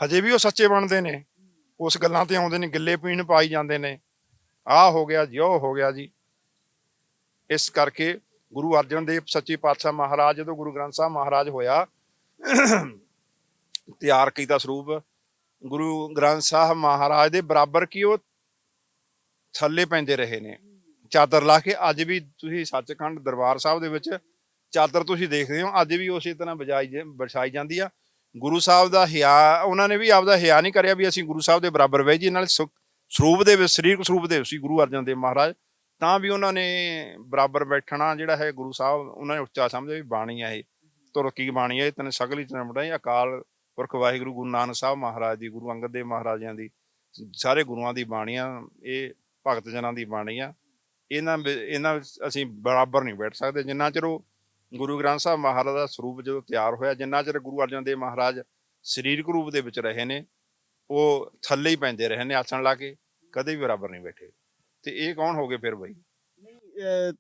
ਹਜੇ ਵੀ ਉਹ ਸੱਚੇ ਬਣਦੇ ਨੇ। ਉਸ ਗੱਲਾਂ ਤੇ ਆਉਂਦੇ ਨੇ, ਗਿੱਲੇ ਪੀਣ ਪਾਈ ਜਾਂਦੇ ਨੇ। ਆ ਹੋ ਗਿਆ ਜੀ, ਉਹ ਹੋ ਗਿਆ ਜੀ। ਇਸ ਕਰਕੇ ਗੁਰੂ ਅਰਜਨ ਦੇਵ ਸੱਚੇ ਪਾਤਸ਼ਾਹ ਮਹਾਰਾਜ, ਜਦੋਂ ਗੁਰੂ ਗ੍ਰੰਥ ਸਾਹਿਬ ਮਹਾਰਾਜ ਹੋਇਆ, ਤਿਆਰ ਕੀਤਾ ਸਰੂਪ, ਗੁਰੂ ਗ੍ਰੰਥ ਸਾਹਿਬ ਮਹਾਰਾਜ ਦੇ ਬਰਾਬਰ ਕੀ ਉਹ ਥੱਲੇ ਪੈਂਦੇ ਰਹੇ ਨੇ। ਚਾਦਰ ਲਾ ਕੇ ਅੱਜ ਵੀ ਤੁਸੀਂ ਸੱਚਖੰਡ ਦਰਬਾਰ ਸਾਹਿਬ ਦੇ ਵਿੱਚ ਚਾਦਰ ਤੁਸੀਂ ਦੇਖਦੇ ਹੋ, ਅੱਜ ਵੀ ਉਸੇ ਤਰ੍ਹਾਂ ਬਜਾਈ ਜ- ਜਾਂਦੀ ਆ। ਗੁਰੂ ਸਾਹਿਬ ਦਾ ਹਿਆ, ਉਹਨਾਂ ਨੇ ਵੀ ਆਪਦਾ ਹਿਆ ਨਹੀਂ ਕਰਿਆ ਵੀ ਅਸੀਂ ਗੁਰੂ ਸਾਹਿਬ ਦੇ ਬਰਾਬਰ ਬਹਿ ਜੀ ਨਾਲ ਸੁ- ਸਰੂਪ ਦੇ ਵਿੱਚ, ਸਰੀਰਕ ਸਰੂਪ ਦੇ ਸੀ ਗੁਰੂ ਅਰਜਨ ਦੇਵ ਮਹਾਰਾਜ, ਤਾਂ ਵੀ ਉਹਨਾਂ ਨੇ ਬਰਾਬਰ ਬੈਠਣਾ ਜਿਹੜਾ ਹੈ ਗੁਰੂ ਸਾਹਿਬ, ਉਹਨਾਂ ਨੇ ਉੱਚਾ ਸਮਝਿਆ ਵੀ ਬਾਣੀ ਆ ਇਹ ਤੁਰਕੀ ਬਾਣੀ ਹੈ ਤਨ ਸਗਲੀ ਚਨਮੜਾ ਅਕਾਲ ਪੁਰਖ ਵਾਹਿਗੁਰੂ, ਗੁਰੂ ਨਾਨਕ ਸਾਹਿਬ ਮਹਾਰਾਜ ਦੀ, ਗੁਰੂ ਅੰਗਦ ਦੇਵ ਮਹਾਰਾਜਿਆਂ ਦੀ, ਸਾਰੇ ਗੁਰੂਆਂ ਦੀ ਬਾਣੀਆਂ ਇਹ ਭਗਤ ਜਨਾਂ ਦੀ ਬਾਣੀ ਆ। ਇਹਨਾਂ ਵਿ- ਇਹਨਾਂ ਵਿੱਚ ਅਸੀਂ ਬਰਾਬਰ ਨਹੀਂ ਬੈਠ ਸਕਦੇ, ਜਿੰਨਾ ਚਿਰ ਉਹ ਗੁਰੂ ਗ੍ਰੰਥ ਸਾਹਿਬ ਮਹਾਰਾਜ ਦਾ ਸਰੂਪ ਜਦੋਂ ਤਿਆਰ ਹੋਇਆ ਜਿੰਨਾ ਚਿਰ ਗੁਰੂ ਅਰਜਨ ਦੇਵ ਮਹਾਰਾਜ ਸਰੀਰਕ ਰੂਪ ਦੇ ਵਿੱਚ ਰਹੇ ਨੇ ਉਹ ਥੱਲੇ ਹੀ ਪੈਂਦੇ ਰਹੇ ਨੇ ਆਸਣ ਲਾ ਕੇ ਕਦੇ ਵੀ ਬਰਾਬਰ ਨਹੀਂ ਬੈਠੇ। ਤੇ ਇਹ ਕੌਣ ਹੋ ਗਏ ਫਿਰ ਬਈ?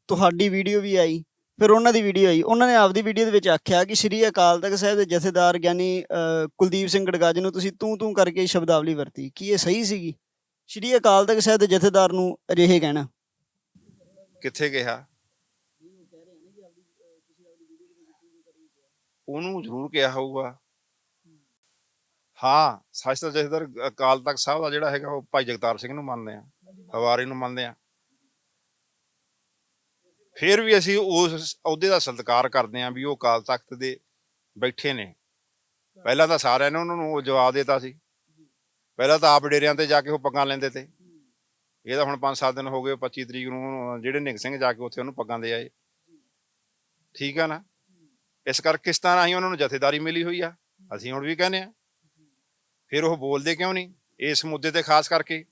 ਤੁਹਾਡੀ ਵੀਡੀਓ ਵੀ ਆਈ ਫਿਰ ਉਹਨਾਂ ਦੀ ਵੀਡੀਓ ਆਈ। ਉਹਨਾਂ ਨੇ ਆਪਦੀ ਵੀਡੀਓ ਦੇ ਵਿੱਚ ਆਖਿਆ ਕਿ ਸ਼੍ਰੀ ਅਕਾਲ ਤਖਤ ਸਾਹਿਬ ਦੇ ਜਥੇਦਾਰ ਗਿਆਨੀ ਕੁਲਦੀਪ ਸਿੰਘ ਗੜਗਾਜ ਨੂੰ ਤੁਸੀਂ ਤੂੰ ਤੂੰ ਕਰਕੇ ਸ਼ਬਦਾਵਲੀ ਵਰਤੀ। ਕੀ ਇਹ ਸਹੀ ਸੀਗੀ? ਸ਼੍ਰੀ ਅਕਾਲ ਤਖਤ ਸਾਹਿਬ ਦੇ ਜਥੇਦਾਰ ਨੂੰ ਅਜਿਹੇ ਕਹਿਣਾ।
ਕਿੱਥੇ ਗਿਆ ਉਹਨੂੰ ਜ਼ਰੂਰ ਕਿਹਾ ਹੋਊਗਾ। ਹਾਂ। ਸੱਚ ਤਾਂ ਜਥੇਦਾਰ ਅਕਾਲ ਤਖਤ ਸਾਹਿਬ ਦਾ ਜਿਹੜਾ ਹੈਗਾ ਉਹ ਭਾਈ ਜਗਤਾਰ ਸਿੰਘ ਨੂੰ ਮੰਨਦੇ ਆ ਹਵਾਰੀ ਨੂੰ ਮੰਨਦੇ ਆ। ਫਿਰ ਵੀ ਅਸੀਂ ਉਸ ਅਹੁਦੇ ਦਾ ਸਤਿਕਾਰ ਕਰਦੇ ਆ ਵੀ ਉਹ ਅਕਾਲ ਤਖਤ ਦੇ ਬੈਠੇ ਨੇ। ਪਹਿਲਾਂ ਤਾਂ ਸਾਰਿਆਂ ਨੇ ਉਹਨਾਂ ਨੂੰ ਉਹ ਜਵਾਬ ਦਿੱਤਾ ਸੀ। ਪਹਿਲਾਂ ਤਾਂ ਆਪ ਡੇਰਿਆਂ ਤੇ ਜਾ ਕੇ ਉਹ ਪੱਗਾਂ ਲੈਂਦੇ ਤੇ। ਇਹ ਤਾਂ ਹੁਣ 5-7 ਦਿਨ ਹੋ ਗਏ 25 ਤਰੀਕ ਨੂੰ ਜਿਹੜੇ ਨਿੰਗ ਸਿੰਘ ਜਾ ਕੇ ਉੱਥੇ ਉਹਨੂੰ ਪੱਗਾਂ ਦੇ ਆਏ। ਠੀਕ ਆ ਨਾ? ਇਸ ਕਰਕੇ ਇਸ ਤਰ੍ਹਾਂ ਹੀ ਉਹਨਾਂ ਨੂੰ ਜਥੇਦਾਰੀ ਮਿਲੀ ਹੋਈ ਆ। ਅਸੀਂ ਹੁਣ ਵੀ ਕਹਿੰਦੇ ਆ। ਫਿਰ ਉਹ ਬੋਲਦੇ ਕਿਉਂ ਨਹੀਂ? ਇਸ ਮੁੱਦੇ ਤੇ ਖਾਸ ਕਰਕੇ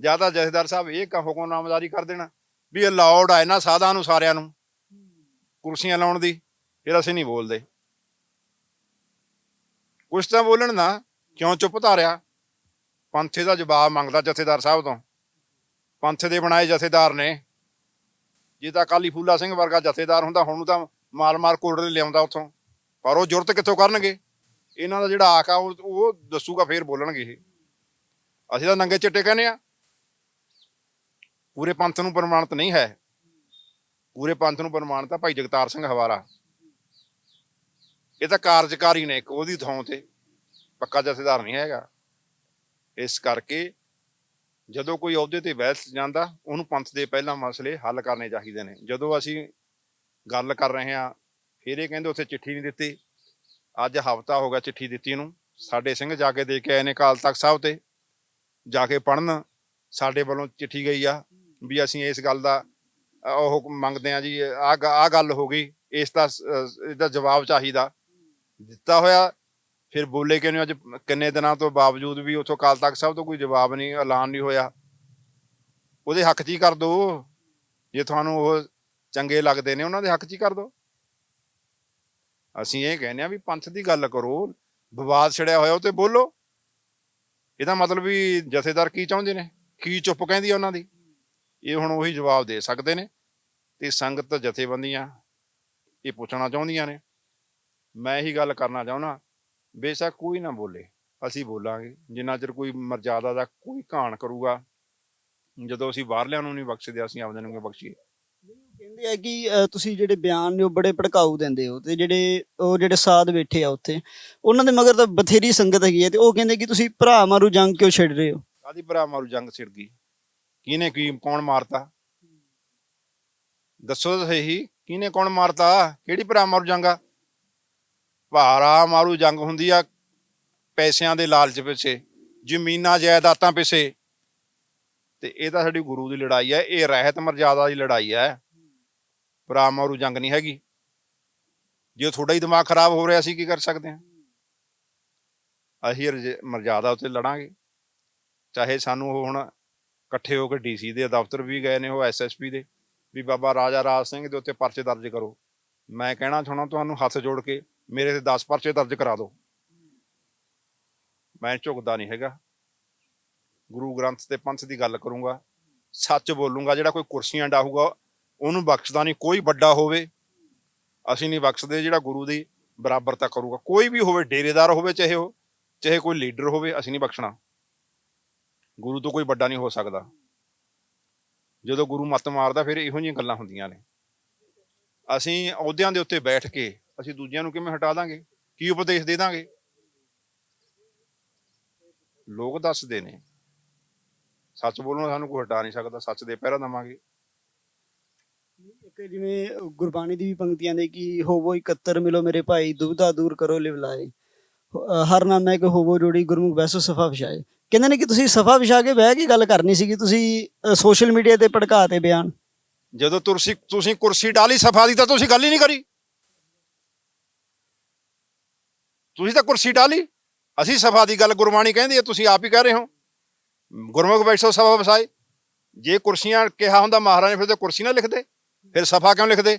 ਜਾਂ ਤਾਂ ਜਥੇਦਾਰ ਸਾਹਿਬ ਇਹ ਕ ਹੁਕਮਨਾਮਾਜ਼ਾਰੀ ਕਰ ਦੇਣਾ ਵੀ ਅਲਾਉਡ ਆ ਇਹਨਾਂ ਸਾਧਾਂ ਨੂੰ ਸਾਰਿਆਂ ਨੂੰ। ਕੁਰਸੀਆਂ ਲਾਉਣ ਦੀ, ਫਿਰ ਅਸੀਂ ਨਹੀਂ ਬੋਲਦੇ। ਕੁਛ ਤਾਂ ਬੋਲਣ ਨਾ, ਕਿਉਂ ਚੁੱਪ ਧਾਰਿਆ? ਪੰਥੇ ਦਾ ਜਵਾਬ ਮੰਗਦਾ ਜਥੇਦਾਰ ਸਾਹਿਬ ਤੋਂ। ਪੰਥ ਦੇ ਬਣਾਏ ਜਥੇਦਾਰ ਨੇ। ਜੇ ਤਾਂ ਅਕਾਲੀ ਫੂਲਾ ਸਿੰਘ ਵਰਗਾ ਜਥੇਦਾਰ ਹੁੰਦਾ, ਹੁਣ ਨੂੰ ਤਾਂ ਮਾਰ-ਮਾਰ ਕੋਟੜੇ ਲਿਆਉਂਦਾ ਉੱਥੋਂ। ਪਰ ਉਹ ਜ਼ਰੂਰਤ ਕਿੱਥੋਂ ਕਰਨਗੇ? ਇਹਨਾਂ ਦਾ ਜਿਹੜਾ ਆਕ ਉਹ ਉਹ ਦੱਸੂਗਾ, ਫੇਰ ਬੋਲਣਗੇ ਇਹ। ਅਸੀਂ ਤਾਂ ਨੰਗੇ ਚਿੱਟੇ ਕਹਿੰਦੇ ਆ। ਪੂਰੇ ਪੰਥ ਨੂੰ ਪ੍ਰਮਾਣਿਤ ਨਹੀਂ ਹੈ। ਪੂਰੇ ਪੰਥ ਨੂੰ ਪ੍ਰਮਾਣਿਤ ਆ ਭਾਈ ਜਗਤਾਰ ਸਿੰਘ ਹਵਾਰਾ ਇਹ ਤਾਂ ਕਾਰਜਕਾਰੀ ਨੇ ਇੱਕ, ਉਹਦੀ ਥਾਂ ਤੇ। ਪੱਕਾ ਜਥੇਦਾਰ ਨਹੀਂ ਹੈਗਾ। ਇਸ ਕਰਕੇ ਜਦੋਂ ਕੋਈ ਅਹੁਦੇ ਤੇ ਬਹਿਸ ਜਾਂਦਾ, ਉਹਨੂੰ ਪੰਥ ਦੇ ਪਹਿਲਾਂ ਮਸਲੇ ਹੱਲ ਕਰਨੇ ਚਾਹੀਦੇ ਨੇ। ਜਦੋਂ ਅਸੀਂ ਗੱਲ ਕਰ ਰਹੇ ਹਾਂ। ਫਿਰ ਇਹ ਕਹਿੰਦੇ ਉੱਥੇ ਚਿੱਠੀ ਨਹੀਂ ਦਿੱਤੀ। ਅੱਜ ਹਫਤਾ ਹੋ ਗਿਆ ਚਿੱਠੀ ਦਿੱਤੀ ਨੂੰ ਸਾਡੇ ਸਿੰਘ ਜਾ ਕੇ ਦੇ ਕੇ ਆਏ ਨੇ ਕਾਲ ਤਖਤ ਸਾਹਿਬ ਤੇ। ਜਾ ਕੇ ਪੜਨ ਸਾਡੇ ਵੱਲੋਂ ਚਿੱਠੀ ਗਈ ਆ ਵੀ ਅਸੀਂ ਇਸ ਗੱਲ ਦਾ ਉਹ ਮੰਗਦੇ ਆ ਜੀ ਆ ਆ ਗੱਲ ਹੋ ਗਈ। ਇਸ ਦਾ ਇਹਦਾ ਜਵਾਬ ਚਾਹੀਦਾ। ਦਿੱਤਾ ਹੋਇਆ। ਫਿਰ ਬੋਲੇ ਕਿਉਂ ਨਹੀਂ ਅੱਜ ਕਿੰਨੇ ਦਿਨਾਂ ਤੋਂ ਬਾਵਜੂਦ ਵੀ ਉਥੋਂ ਕਾਲ ਤਖਤ ਸਾਹਿਬ ਤੋਂ ਕੋਈ ਜਵਾਬ ਨਹੀਂ, ਐਲਾਨ ਨਹੀਂ ਹੋਇਆ। ਉਹਦੇ ਹੱਕ 'ਚ ਹੀ ਕਰ ਦੋ। ਜੇ ਤੁਹਾਨੂੰ ਉਹ ਚੰਗੇ ਲੱਗਦੇ ਨੇ, ਉਹਨਾਂ ਦੇ ਹੱਕ 'ਚ ਹੀ ਕਰ ਦੋ। ਅਸੀਂ ਇਹ ਕਹਿੰਦੇ ਆ ਵੀ ਪੰਥ ਦੀ ਗੱਲ ਕਰੋ, ਵਿਵਾਦ ਛੜਿਆ ਹੋਇਆ ਉਹ ਤੇ ਬੋਲੋ। ਇਹਦਾ ਮਤਲਬ ਵੀ ਜਥੇਦਾਰ ਕੀ ਚਾਹੁੰਦੇ ਨੇ? ਕੀ ਚੁੱਪ ਕਹਿੰਦੀ ਆ ਉਹਨਾਂ ਦੀ? ਇਹ ਹੁਣ ਉਹੀ ਜਵਾਬ ਦੇ ਸਕਦੇ ਨੇ। ਤੇ ਸੰਗਤ ਜਥੇਬੰਦੀਆਂ ਇਹ ਪੁੱਛਣਾ ਚਾਹੁੰਦੀਆਂ ਨੇ। ਮੈਂ ਇਹੀ ਗੱਲ ਕਰਨਾ ਚਾਹੁੰਦਾ, ਬੇਸ਼ੱਕ ਕੋਈ ਨਾ ਬੋਲੇ, ਅਸੀਂ ਬੋਲਾਂਗੇ। ਜਿੰਨਾ ਚਿਰ ਕੋਈ ਮਰਜ਼ਾਦਾ ਦਾ ਕੋਈ ਘਾਣ ਕਰੂਗਾ, ਜਦੋਂ ਅਸੀਂ ਬਾਹਰਲਿਆਂ ਨੂੰ ਨਹੀਂ ਬਖਸ਼ਦੇ, ਅਸੀਂ ਆਪਦੇ ਨੂੰ ਬਖਸ਼ੀਏ?
ਕਹਿੰਦੇ ਆ ਕਿ ਅ, ਤੁਸੀਂ ਜਿਹੜੇ ਬਿਆਨ ਨੇ ਉਹ ਬੜੇ ਭੜਕਾਊ ਦਿੰਦੇ ਹੋ ਤੇ ਜਿਹੜੇ ਉਹ ਜਿਹੜੇ ਸਾਧ ਬੈਠੇ ਆ ਉੱਥੇ ਉਹਨਾਂ ਦੇ ਮਗਰ ਤਾਂ ਬਥੇਰੀ ਸੰਗਤ ਹੈਗੀ ਹੈ ਤੇ ਉਹ ਕਹਿੰਦੇ ਕਿ ਤੁਸੀਂ ਭਰਾ ਮਾਰੂ ਜੰਗ ਕਿਉਂ ਛਿੜ ਰਹੇ ਹੋ?
ਕਾਦੀ ਭਰਾ ਮਾਰੂ ਜੰਗ ਛਿੜ ਗਈ? ਕਿਹਨੇ ਕੀ ਕੌਣ ਮਾਰਤਾ? ਦੱਸੋ ਤਾਂ ਸਹੀ ਕਿਹਨੇ ਕੌਣ ਮਾਰਤਾ? ਕਿਹੜੀ ਭਰਾ ਮਾਰੂ ਜੰਗ ਆ? ਭਾਰਾ ਮਾਰੂ ਜੰਗ ਹੁੰਦੀ ਆ ਪੈਸਿਆਂ ਦੇ ਲਾਲਚ ਪਿੱਛੇ ਜ਼ਮੀਨਾਂ ਜਾਇਦਾਦਾਂ ਪਿੱਛੇ। ਤੇ ਇਹ ਤਾਂ ਸਾਡੀ ਗੁਰੂ ਦੀ ਲੜਾਈ ਹੈ, ਇਹ ਰਹਿਤ ਮਰਜ਼ਾਦਾ ਦੀ ਲੜਾਈ ਹੈ। ਭਰਾ ਮਾਰੂ ਜੰਗ ਨਹੀਂ ਹੈਗੀ। ਜੇ ਤੁਹਾਡਾ ਹੀ ਦਿਮਾਗ ਖਰਾਬ ਹੋ ਰਿਹਾ ਸੀ ਕੀ ਕਰ ਸਕਦੇ ਹਾਂ? ਅਸੀਂ ਮਰਜ਼ਾਦਾ ਉੱਤੇ ਲੜਾਂਗੇ। ਚਾਹੇ ਸਾਨੂੰ ਉਹ ਹੁਣ ਇਕੱਠੇ ਹੋ ਕੇ ਡੀਸੀ ਦੇ ਦਫ਼ਤਰ ਵੀ ਗਏ ਨੇ, ਉਹ ਐਸਐਸਪੀ ਦੇ, ਵੀ ਬਾਬਾ ਰਾਜਾ ਰਾਜ ਸਿੰਘ ਦੇ ਉੱਤੇ ਪਰਚੇ ਦਰਜ ਕਰੋ। ਮੈਂ ਕਹਿਣਾ ਚਾਹੁੰਦਾ ਤੁਹਾਨੂੰ ਹੱਥ ਜੋੜ ਕੇ, ਮੇਰੇ ਤੇ 10 ਪਰਚੇ ਦਰਜ ਕਰਾ ਦਿਓ। ਮੈਂ ਝੁਕਦਾ ਨਹੀਂ ਹੈਗਾ। ਗੁਰੂ ਗ੍ਰੰਥ ਤੇ ਪੰਥ ਦੀ ਗੱਲ ਕਰੂੰਗਾ, ਸੱਚ ਬੋਲੂੰਗਾ, ਜਿਹੜਾ ਕੋਈ ਕੁਰਸੀਆਂ ਡਾਹੂਗਾ, ਉਹਨੂੰ ਬਖਸ਼ਦਾ ਨਹੀਂ, ਕੋਈ ਵੱਡਾ ਹੋਵੇ, ਅਸੀਂ ਨਹੀਂ ਬਖਸ਼ਦੇ, ਜਿਹੜਾ ਗੁਰੂ ਦੀ ਬਰਾਬਰਤਾ ਕਰੂਗਾ। ਕੋਈ ਵੀ ਹੋਵੇ, ਡੇਰੇਦਾਰ ਹੋਵੇ ਚਾਹੇ ਉਹ, ਚਾਹੇ ਕੋਈ ਲੀਡਰ ਹੋਵੇ, ਅਸੀਂ ਨਹੀਂ ਬਖਸ਼ਣਾ। ਗੁਰੂ ਤੋਂ ਕੋਈ ਵੱਡਾ ਨਹੀਂ ਹੋ ਸਕਦਾ। ਜਦੋਂ ਗੁਰੂ ਮੱਤ ਮਾਰਦਾ, ਫਿਰ ਇਹੋ ਜਿਹੀਆਂ ਗੱਲਾਂ ਹੁੰਦੀਆਂ ਨੇ। ਅਸੀਂ ਅਹੁਦਿਆਂ ਦੇ ਉੱਤੇ ਬੈਠ ਕੇ, ਅਸੀਂ ਦੂਜਿਆਂ ਨੂੰ ਕਿਵੇਂ ਹਟਾ ਦਾਂਗੇ? ਕੀ ਉਪਦੇਸ਼ ਦੇ ਦਾਂਗੇ? ਲੋਕ ਦੱਸਦੇ ਨੇ ਸੱਚ ਬੋਲਣਾ ਸਾਨੂੰ ਕੋਈ ਹਟਾ ਨਹੀਂ ਸਕਦਾ ਸੱਚ ਦੇ ਪਹਿਰਾ ਦਵਾਂਗੇ।
ਇੱਕ ਜਿਵੇਂ ਗੁਰਬਾਣੀ ਦੀ ਵੀ ਪੰਕਤੀਆਂ ਨੇ ਕਿ ਹੋਵੋ ਇਕੱਤਰ ਮਿਲੋ ਮੇਰੇ ਭਾਈ ਦੁਬਦਾ ਦੂਰ ਕਰੋ ਲਿਵ ਲਾਏ। ਅ, ਹਰ ਨਾਮੇ ਕੋ ਹੋਵੋ ਜੋੜੀ ਗੁਰਮੁਖ ਵੈਸੋ ਸਫਾ ਵਿਛਾਏ। ਕਹਿੰਦੇ ਨੇ ਕਿ ਤੁਸੀਂ ਸਫਾ ਵਿਛਾ ਕੇ ਬਹਿ ਕੇ ਗੱਲ ਕਰਨੀ ਸੀਗੀ ਤੁਸੀਂ ਸੋਸ਼ਲ ਮੀਡੀਆ ਤੇ ਭੜਕਾ ਤੇ ਬਿਆਨ।
ਜਦੋਂ ਤੁਸੀਂ ਤੁਸੀਂ ਕੁਰਸੀ ਡਾਲੀ ਸਫਾ ਦੀ ਤਾਂ ਤੁਸੀਂ ਗੱਲ ਹੀ ਨਹੀਂ ਕਰੀ। ਤੁਸੀਂ ਤਾਂ ਕੁਰਸੀ ਡਾਲੀ। ਅਸੀਂ ਸਫਾ ਦੀ ਗੱਲ ਗੁਰਬਾਣੀ ਕਹਿੰਦੀ ਹੈ ਤੁਸੀਂ ਆਪ ਹੀ ਕਹਿ ਰਹੇ ਹੋ। ਗੁਰਮੁਖ ਬੈਠੋ ਸਫਾ ਵਸਾਏ ਜੇ ਕੁਰਸੀਆਂ ਕਿਹਾ ਹੁੰਦਾ ਮਹਾਰਾਜ ਫਿਰ ਤੇ ਕੁਰਸੀ ਨਾ ਲਿਖਦੇ। ਫਿਰ ਸਫਾ ਕਿਉਂ ਲਿਖਦੇ?